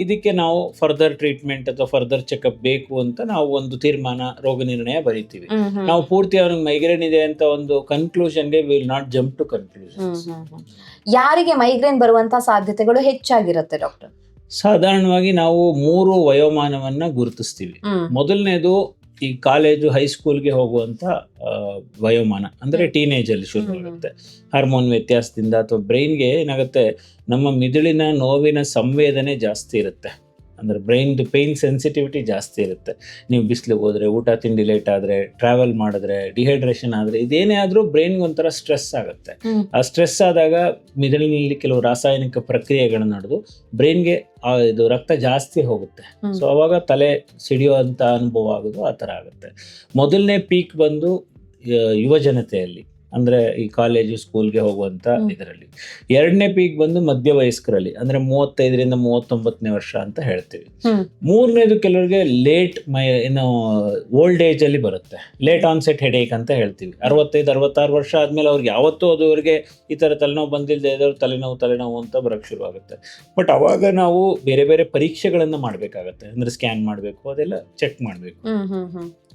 ಇದಕ್ಕೆ ನಾವು ಫರ್ದರ್ ಟ್ರೀಟ್ಮೆಂಟ್ ಅಥವಾ ಫರ್ದರ್ ಚೆಕಪ್ ಬೇಕು ಅಂತ ನಾವು ಒಂದು ತೀರ್ಮಾನ ರೋಗ ನಿರ್ಣಯ ಬರೀತೀವಿ. ನಾವು ಪೂರ್ತಿ ಅವ್ನಿಗೆ ಮೈಗ್ರೇನ್ ಇದೆ ಅಂತ ಒಂದು will not jump to conclusion. ಯಾರಿಗೆ ಮೈಗ್ರೇನ್ ಬರುವಂತಹ ಸಾಧ್ಯತೆಗಳು ಹೆಚ್ಚಾಗಿರುತ್ತೆ ಡಾಕ್ಟರ್ ಸಾಧಾರಣವಾಗಿ ನಾವು ಮೂರು ವಯೋಮಾನವನ್ನ ಗುರುತಿಸ್ತೀವಿ. ಮೊದಲನೇದು ಈ ಕಾಲೇಜು ಹೈಸ್ಕೂಲ್ಗೆ ಹೋಗುವಂತ ವಯೋಮಾನ ಅಂದ್ರೆ ಟೀನೇಜ್ ಅಲ್ಲಿ ಶುರು ಆಗುತ್ತೆ. ಹಾರ್ಮೋನ್ ವ್ಯತ್ಯಾಸದಿಂದ ಅಥವಾ ಬ್ರೈನ್ಗೆ ಏನಾಗುತ್ತೆ ನಮ್ಮ ಮಿದುಳಿನ ನೋವಿನ ಸಂವೇದನೆ ಜಾಸ್ತಿ ಇರುತ್ತೆ. ಅಂದ್ರೆ ಬ್ರೈನ್ದು ಪೇಯ್ನ್ ಸೆನ್ಸಿಟಿವಿಟಿ ಜಾಸ್ತಿ ಇರುತ್ತೆ. ನೀವು ಬಿಸಿಲಿಗೆ ಹೋದರೆ ಊಟ ತಿಂಡಿ ಲೇಟ್ ಆದರೆ ಟ್ರಾವೆಲ್ ಮಾಡಿದ್ರೆ ಡಿಹೈಡ್ರೇಷನ್ ಆದರೆ ಇದೇನೇ ಆದರೂ ಬ್ರೈನ್ಗೆ ಒಂಥರ ಸ್ಟ್ರೆಸ್ ಆಗುತ್ತೆ. ಆ ಸ್ಟ್ರೆಸ್ ಆದಾಗ ಮಿದುಳಿನಲ್ಲಿ ಕೆಲವು ರಾಸಾಯನಿಕ ಪ್ರಕ್ರಿಯೆಗಳು ನಡೆದು ಬ್ರೈನ್ಗೆ ಇದು ರಕ್ತ ಜಾಸ್ತಿ ಹೋಗುತ್ತೆ. ಸೊ ಅವಾಗ ತಲೆ ಸಿಡಿಯುವಂಥ ಅನುಭವ ಆಗೋದು ಆ ಥರ ಆಗುತ್ತೆ. ಮೊದಲನೇ ಪೀಕ್ ಬಂದು ಯುವಜನತೆಯಲ್ಲಿ. ಯುವ ಜನತೆಯಲ್ಲಿ ಅಂದರೆ ಈ ಕಾಲೇಜು ಸ್ಕೂಲ್ಗೆ ಹೋಗುವಂಥ. ಇದರಲ್ಲಿ. ಎರಡನೇ ಪೀಕ್ ಬಂದು ಮಧ್ಯ ವಯಸ್ಕರಲ್ಲಿ ಅಂದರೆ ಮೂವತ್ತೈದರಿಂದ ಮೂವತ್ತೊಂಬತ್ತನೇ ವರ್ಷ ಅಂತ ಹೇಳ್ತೀವಿ. ಮೂರನೇದು ಕೆಲವರಿಗೆ ಲೇಟ್ ಮೈ ಏನು ಓಲ್ಡ್ ಏಜಲ್ಲಿ ಬರುತ್ತೆ. ಲೇಟ್ ಆನ್ಸೆಟ್ ಹೆಡೇಕ್ ಅಂತ ಹೇಳ್ತೀವಿ. ಅರವತ್ತೈದು ಅರವತ್ತಾರು ವರ್ಷ ಆದಮೇಲೆ ಅವ್ರಿಗೆ ಯಾವತ್ತೂ ಅದುವರೆಗೆ ಈ ಥರ ತಲೆನೋವು ಬಂದಿಲ್ಲದೆ ಇದ್ದವ್ರು ತಲೆನೋವು ತಲೆನೋವು ಅಂತ ಬರೋಕ್ಕೆ ಶುರು ಆಗುತ್ತೆ. ಬಟ್ ಅವಾಗ ನಾವು ಬೇರೆ ಬೇರೆ ಪರೀಕ್ಷೆಗಳನ್ನು ಮಾಡಬೇಕಾಗತ್ತೆ. ಅಂದರೆ ಸ್ಕ್ಯಾನ್ ಮಾಡಬೇಕು ಅದೆಲ್ಲ ಚೆಕ್ ಮಾಡಬೇಕು.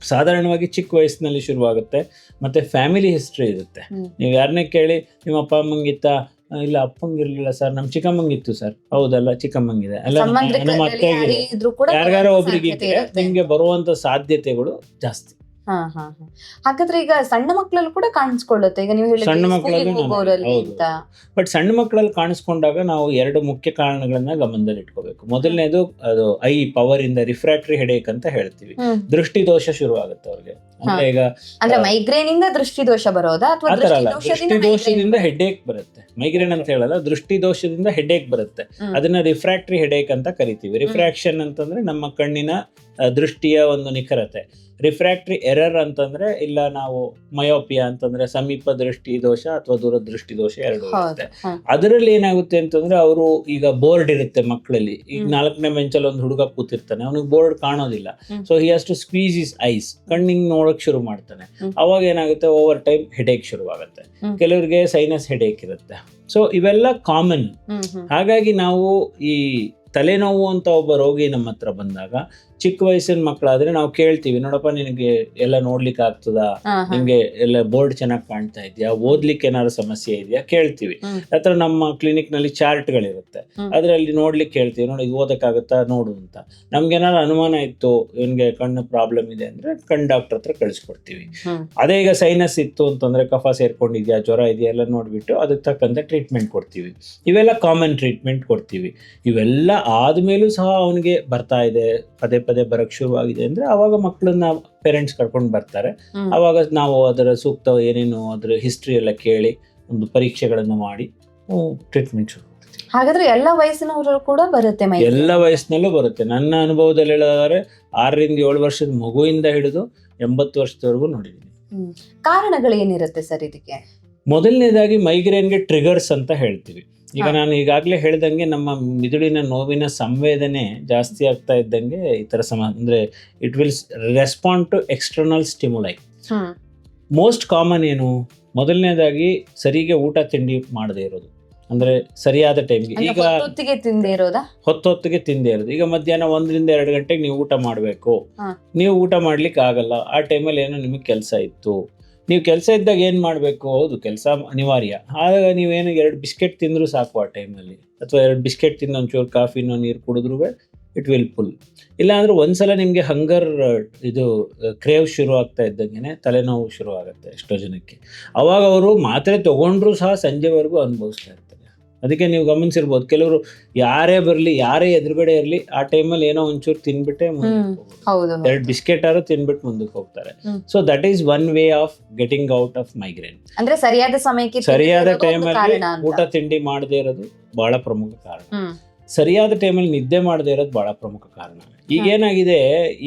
ಸಾಧಾರಣವಾಗಿ ಚಿಕ್ಕ ವಯಸ್ಸಿನಲ್ಲಿ ಶುರುವಾಗುತ್ತೆ. ಮತ್ತು ಫ್ಯಾಮಿಲಿ ಹಿಸ್ಟ್ರಿ ಇರುತ್ತೆ. ನೀವು ಯಾರನ್ನೇ ಕೇಳಿ ನಿಮ್ಮ ಅಪ್ಪ ಅಮ್ಮಂಗಿತ್ತ ಇಲ್ಲ ಅಪ್ಪಂಗಿರ್ಲಿಲ್ಲ ಸರ್ ನಮ್ಮ ಚಿಕ್ಕಮ್ಮಂಗಿತ್ತು ಸರ್. ಹೌದಲ್ಲ ಚಿಕ್ಕಮ್ಮಂಗಿದೆ. ಅಲ್ಲ ನಮ್ಮ- ಅತ್ತೆಗೆ ಯಾರಿಗಾರ ಒಬ್ರಿಗೆ ನಿಮ್ಗೆ ಬರುವಂತ ಸಾಧ್ಯತೆಗಳು ಜಾಸ್ತಿ. ಹಾ ಹಾ ಹಾ. ಹಾಗಾದ್ರೆ ಈಗ ಸಣ್ಣ ಮಕ್ಕಳಲ್ಲೂ ಕೂಡ ಕಾಣಿಸ್ಕೊಳ್ಳುತ್ತೆ. ಈಗ ನೀವು ಸಣ್ಣ ಮಕ್ಕಳಲ್ಲೂ ನಾನು- ಹೋಗೋರಲ್ಲಿ ಹೌದು. ಅಂತ ಬಟ್ ಸಣ್ಣ ಮಕ್ಕಳಲ್ಲಿ ಕಾಣಿಸ್ಕೊಂಡಾಗ ನಾವು ಎರಡು ಮುಖ್ಯ ಕಾರಣಗಳನ್ನ ಗಮನದಲ್ಲಿ ಇಟ್ಕೋಬೇಕು. ಮೊದಲನೇದು ಅದು ಐ ಪವರ್ ಇಂದ ರಿಫ್ರಾಕ್ಟರಿ ಹೆಡೇಕ್ ಅಂತ ಹೇಳ್ತೀವಿ. ಹ್ಮ್. ದೃಷ್ಟಿ ದೋಷ ಶುರು ಆಗುತ್ತೆ ಅವ್ರಿಗೆ ಅಂದ್ರೆ ಈಗ ಅಂದ್ರೆ ಆ, ಮೈಗ್ರೇನ್ ಇಂದ ದೃಷ್ಟಿ ದೋಷ ಬರೋದಾ ಅಥವಾ ಆತರ ಅಲ್ಲ ದೃಷ್ಟಿ ದೋಷದಿಂದ ದೋಷದಿಂದ ಹೆಡೇಕ್ ಬರುತ್ತೆ. ಮೈಗ್ರೇನ್ ಅಂತ ಹೇಳಲ್ಲ ದೃಷ್ಟಿ ದೋಷದಿಂದ ಹೆಡೇಕ್ ಬರುತ್ತೆ. ಹ್ಮ್. ಅದನ್ನ ರಿಫ್ರಾಕ್ಟರಿ ಹೆಡೇಕ್ ಅಂತ ಕರಿತೀವಿ. ರಿಫ್ರಾಕ್ಷನ್ ಅಂತಂದ್ರೆ ನಮ್ಮ ಕಣ್ಣಿನ ಆ, ದೃಷ್ಟಿಯ ಒಂದು ನಿಖರತೆ. ರಿಫ್ರಾಕ್ಟರಿ ಎರರ್ ಅಂತಂದ್ರೆ ಇಲ್ಲ ನಾವು ಮಯೋಪಿಯಾ ಅಂತಂದ್ರೆ ಸಮೀಪ ದೃಷ್ಟಿ ದೋಷ ಅಥವಾ ದೂರದೃಷ್ಟಿ ದೋಷ ಎರಡು ಇರುತ್ತೆ. ಅದರಲ್ಲಿ ಏನಾಗುತ್ತೆ ಅಂತಂದ್ರೆ ಅವರು ಈಗ ಬೋರ್ಡ್ ಇರುತ್ತೆ ಮಕ್ಕಳಲ್ಲಿ. ಈಗ ನಾಲ್ಕನೇ ಬೆಂಚಲ್ಲಿ ಒಂದು ಹುಡುಗ ಕೂತಿರ್ತಾನೆ ಅವನಿಗೆ ಬೋರ್ಡ್ ಕಾಣೋದಿಲ್ಲ. So he has to squeeze his eyes ಕಣ್ಣಿಂಗ್ ನೋಡಕ್ ಶುರು ಮಾಡ್ತಾನೆ. ಅವಾಗ ಏನಾಗುತ್ತೆ ಓವರ್ ಟೈಮ್ ಹೆಡೇಕ್ ಶುರುವಾಗುತ್ತೆ. ಕೆಲವರಿಗೆ ಸೈನಸ್ ಹೆಡೇಕ್ ಇರುತ್ತೆ. ಸೊ ಇವೆಲ್ಲ ಕಾಮನ್ ಹಾಗಾಗಿ ನಾವು ಈ ತಲೆನೋವು ಅಂತ ಒಬ್ಬ ರೋಗಿ ನಮ್ಮ ಹತ್ರ ಬಂದಾಗ ಚಿಕ್ಕ ವಯಸ್ಸಿನ ಮಕ್ಕಳಾದ್ರೆ ನಾವು ಕೇಳ್ತೀವಿ ನೋಡಪ್ಪ ನಿನಗೆ ಎಲ್ಲ ನೋಡ್ಲಿಕ್ಕೆ ಆಗ್ತದ. ನಿಮ್ಗೆ ಎಲ್ಲ ಬೋರ್ಡ್ ಚೆನ್ನಾಗಿ ಕಾಣ್ತಾ ಇದೆಯಾ? ಓದ್ಲಿಕ್ಕೆ ಏನಾದ್ರು ಸಮಸ್ಯೆ ಇದೆಯಾ? ಕೇಳ್ತೀವಿ. ಅತ್ರ ನಮ್ಮ ಕ್ಲಿನಿಕ್ನಲ್ಲಿ ಚಾರ್ಟ್ ಗಳಿರುತ್ತೆ ಅದರಲ್ಲಿ ನೋಡ್ಲಿಕ್ಕೆ ಕೇಳ್ತೀವಿ ನೋಡಿ ಇದು ಓದಕ್ಕಾಗತ್ತಾ? ನೋಡು ಅಂತ. ನಮ್ಗೆ ಏನಾದ್ರು ಅನುಮಾನ ಇತ್ತು ಇವನ್ಗೆ ಕಣ್ಣು ಪ್ರಾಬ್ಲಮ್ ಇದೆ ಅಂದ್ರೆ ಕಣ್ಣು ಡಾಕ್ಟರ್ ಹತ್ರ ಕಳಿಸ್ಕೊಡ್ತೀವಿ. ಅದೇ ಈಗ ಸೈನಸ್ ಇತ್ತು ಅಂತಂದ್ರೆ ಕಫ ಸೇರ್ಕೊಂಡಿದ್ಯಾ? ಜ್ವರ ಇದೆಯಾ? ಎಲ್ಲ ನೋಡ್ಬಿಟ್ಟು ಅದಕ್ಕೆ ತಕ್ಕಂತೆ ಟ್ರೀಟ್ಮೆಂಟ್ ಕೊಡ್ತೀವಿ. ಇವೆಲ್ಲ ಕಾಮನ್ ಟ್ರೀಟ್ಮೆಂಟ್ ಕೊಡ್ತೀವಿ. ಇವೆಲ್ಲ ಆದ್ಮೇಲೂ ಸಹ ಅವನಿಗೆ ಬರ್ತಾ ಇದೆ ಪದೇ ಪದೇ ಬರಕ್ ಶುರುವಾಗಿದೆ ಅಂದ್ರೆ ಅವಾಗ ಮಕ್ಕಳನ್ನ ಪೇರೆಂಟ್ಸ್ ಕರ್ಕೊಂಡು ಬರ್ತಾರೆ. ಅವಾಗ ನಾವು ಅದರ ಸೂಕ್ತ ಏನೇನು ಅದರ ಹಿಸ್ಟ್ರಿ ಎಲ್ಲ ಕೇಳಿ ಒಂದು ಪರೀಕ್ಷೆಗಳನ್ನು ಮಾಡಿ ಟ್ರೀಟ್ಮೆಂಟ್ ಶುರು. ಹಾಗಾದ್ರೆ ಎಲ್ಲ ವಯಸ್ಸಿನವರು ಕೂಡ ಬರುತ್ತೆ ಎಲ್ಲ ವಯಸ್ಸಿನಲ್ಲೂ ಬರುತ್ತೆ. ನನ್ನ ಅನುಭವದಲ್ಲಿ ಹೇಳೋದಾದ್ರೆ ಆರರಿಂದ ಏಳು ವರ್ಷದ ಮಗುವಿಂದ ಹಿಡಿದು ಎಂಬತ್ತು ವರ್ಷದವರೆಗೂ ನೋಡಿದ್ದೀನಿ. ಕಾರಣಗಳೇನಿರುತ್ತೆ ಸರ್ ಇದಕ್ಕೆ? ಮೊದಲನೇದಾಗಿ ಮೈಗ್ರೇನ್ಗೆ ಟ್ರಿಗರ್ಸ್ ಅಂತ ಹೇಳ್ತೀವಿ. ಈಗ ನಾನು ಈಗಾಗಲೇ ಹೇಳ್ದಂಗೆ ನಮ್ಮ ಮಿದುಳಿನ ನೋವಿನ ಸಂವೇದನೆ ಜಾಸ್ತಿ ಆಗ್ತಾ ಇದ್ದಂಗೆ ಈ ಥರ ಸಮ ಅಂದರೆ it will respond to external stimuli most common ಏನು? ಮೊದಲನೇದಾಗಿ ಸರಿಗೆ ಊಟ ತಿಂಡಿ ಮಾಡದೇ ಇರೋದು. ಅಂದ್ರೆ ಸರಿಯಾದ ಟೈಮ್ಗೆ ಈಗ ಹೊತ್ತೊತ್ತಿಗೆ ತಿಂದೇ ಇರೋದಾ? ಹೊತ್ತೊತ್ತಿಗೆ ತಿಂದೇ ಇರೋದು. ಈಗ ಮಧ್ಯಾಹ್ನ ಒಂದರಿಂದ ಎರಡು ಗಂಟೆಗೆ ನೀವು ಊಟ ಮಾಡಬೇಕು. ನೀವು ಊಟ ಮಾಡ್ಲಿಕ್ಕೆ ಆಗಲ್ಲ ಆ ಟೈಮಲ್ಲಿ ಏನೋ ನಿಮಗೆ ಕೆಲಸ ಇತ್ತು. ನೀವು ಕೆಲಸ ಇದ್ದಾಗ ಏನು ಮಾಡಬೇಕು? ಹೌದು, ಕೆಲಸ ಅನಿವಾರ್ಯ. ಆಗ ನೀವೇನು ಎರಡು ಬಿಸ್ಕೆಟ್ ತಿಂದರೂ ಸಾಕು ಆ ಟೈಮಲ್ಲಿ. ಅಥವಾ ಎರಡು ಬಿಸ್ಕೆಟ್ ತಿಂದು ಒಂಚೂರು ಕಾಫಿನೋ ನೀರು ಕುಡಿದ್ರೂ ಇಟ್ ವಿಲ್ ಪುಲ್ ಇಲ್ಲಾಂದ್ರೆ ಒಂದ್ಸಲ ನಿಮಗೆ ಹಂಗರ್ ಇದು ಕ್ರೇವ್ ಶುರು ಆಗ್ತಾ ಇದ್ದಂಗೆ ತಲೆನೋವು ಶುರು ಆಗುತ್ತೆ ಎಷ್ಟೋ ಜನಕ್ಕೆ. ಅವಾಗ ಅವರು ಮಾತ್ರೆ ತಗೊಂಡ್ರು ಸಹ ಸಂಜೆವರೆಗೂ ಅನುಭವಿಸ್ತಾರೆ. ಅದಕ್ಕೆ ನೀವು ಗಮನಿಸಿರ್ಬೋದು. ಕೆಲವರು ಯಾರೇ ಬರಲಿ ಯಾರೇ ಎದುರುಗಡೆ ಇರಲಿ ಆ ಟೈಮಲ್ಲಿ ಏನೋ ಒಂಚೂರು ತಿನ್ಬಿಟ್ಟೆ ಎರಡು ಬಿಸ್ಕೆಟ್ ಆರು ತಿನ್ಬಿಟ್ಟು ಮುಂದಕ್ಕೆ ಹೋಗ್ತಾರೆ. So that is one way of getting out of migraine ಅಂದ್ರೆ ಸರಿಯಾದ ಸಮಯಕ್ಕೆ ಸರಿಯಾದ ಟೈಮ್ ಅಲ್ಲಿ ಟೈಮಲ್ಲಿ ಊಟ ತಿಂಡಿ ಮಾಡದೇ ಇರೋದು ಬಹಳ ಪ್ರಮುಖ ಕಾರಣ. ಸರಿಯಾದ ಟೈಮಲ್ಲಿ ನಿದ್ದೆ ಮಾಡದೇ ಇರೋದು ಬಹಳ ಪ್ರಮುಖ ಕಾರಣ. ಈಗ ಏನಾಗಿದೆ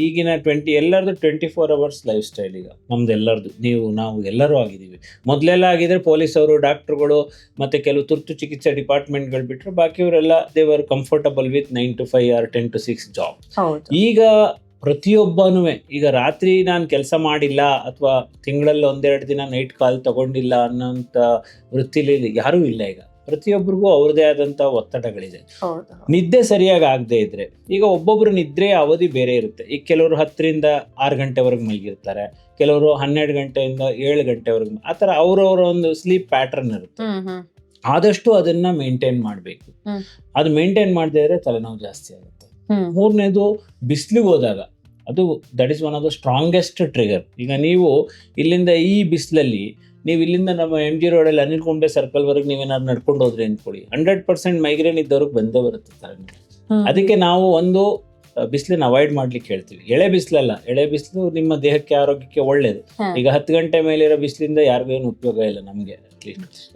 ಈಗಿನ ಟ್ವೆಂಟಿ ಎಲ್ಲರದು twenty four hours lifestyle ಈಗ. ನಮ್ದು ಎಲ್ಲರದು ನೀವು ನಾವು ಎಲ್ಲರೂ ಆಗಿದ್ದೀವಿ. ಮೊದಲೆಲ್ಲ ಆಗಿದ್ರೆ ಪೊಲೀಸವರು ಡಾಕ್ಟ್ರುಗಳು ಮತ್ತೆ ಕೆಲವು ತುರ್ತು ಚಿಕಿತ್ಸೆ ಡಿಪಾರ್ಟ್ಮೆಂಟ್ಗಳು ಬಿಟ್ಟರು ಬಾಕಿಯವರೆಲ್ಲ they're comfortable with nine to five or ten to six job ಈಗ ಪ್ರತಿಯೊಬ್ಬನೂ ಈಗ ರಾತ್ರಿ ನಾನು ಕೆಲಸ ಮಾಡಿಲ್ಲ ಅಥವಾ ತಿಂಗಳಲ್ಲಿ ಒಂದೆರಡು ದಿನ ನೈಟ್ ಕಾಲ್ ತಗೊಂಡಿಲ್ಲ ಅನ್ನೋಂಥ ವೃತ್ತಿಲಿ ಯಾರೂ ಇಲ್ಲ ಈಗ. ಪ್ರತಿಯೊಬ್ಬರಿಗೂ ಅವ್ರದೇ ಆದಂಥ ಒತ್ತಡಗಳಿದೆ. ನಿದ್ದೆ ಸರಿಯಾಗಿ ಆಗದೆ ಇದ್ರೆ ಈಗ ಒಬ್ಬೊಬ್ರು ನಿದ್ರೆ ಅವಧಿ ಬೇರೆ ಇರುತ್ತೆ. ಈಗ ಕೆಲವರು ಹತ್ತರಿಂದ ಆರು ಗಂಟೆವರೆಗೆ ಮಲಗಿರ್ತಾರೆ ಕೆಲವರು ಹನ್ನೆರಡು ಗಂಟೆಯಿಂದ ಏಳು ಗಂಟೆವರೆಗೆ ಆ ಥರ ಅವರವರ ಒಂದು ಸ್ಲೀಪ್ ಪ್ಯಾಟರ್ನ್ ಇರುತ್ತೆ. ಆದಷ್ಟು ಅದನ್ನ ಮೇಂಟೈನ್ ಮಾಡಬೇಕು. ಅದು ಮೇಂಟೈನ್ ಮಾಡದೇ ಇದ್ರೆ ತಲೆನೋವು ಜಾಸ್ತಿ ಆಗುತ್ತೆ. ಮೂರನೇದು ಬಿಸಿಲಿಗೆ ಹೋದಾಗ ಅದು that is one of the strongest trigger ಈಗ ನೀವು ಇಲ್ಲಿಂದ ಈ ಬಿಸಿಲಲ್ಲಿ ನೀವು ಇಲ್ಲಿಂದ ನಮ್ಮ ಎಂ ಜಿ ರೋಡಲ್ಲಿ ಅನಿಲ್ ಕುಂಬೆ ಸರ್ಕಲ್ವರೆಗೆ ನೀವೇನಾದ್ರು ನಡ್ಕೊಂಡು ಹೋದ್ರೆ ಅಂದ್ಕೊಳ್ಳಿ ಹಂಡ್ರೆಡ್ ಪರ್ಸೆಂಟ್ ಮೈಗ್ರೇನ್ ಇದ್ದವ್ರಿಗೆ ಬಂದೇ ಬರುತ್ತೆ ಹ್ಮ್. ಅದಕ್ಕೆ ನಾವು ಒಂದು ಬಿಸಿಲನ್ನ ಅವಾಯ್ಡ್ ಮಾಡ್ಲಿಕ್ಕೆ ಹೇಳ್ತೀವಿ. ಎಳೆ ಬಿಸಿಲಲ್ಲ ಎಳೆ ಬಿಸಿಲು ನಿಮ್ಮ ದೇಹಕ್ಕೆ ಆರೋಗ್ಯಕ್ಕೆ ಒಳ್ಳೇದು. ಈಗ ಹತ್ತು ಗಂಟೆ ಮೇಲಿರೋ ಬಿಸಿಲಿಂದ ಯಾರಿಗೂ ಏನು ಉಪಯೋಗ ಇಲ್ಲ ನಮಗೆ.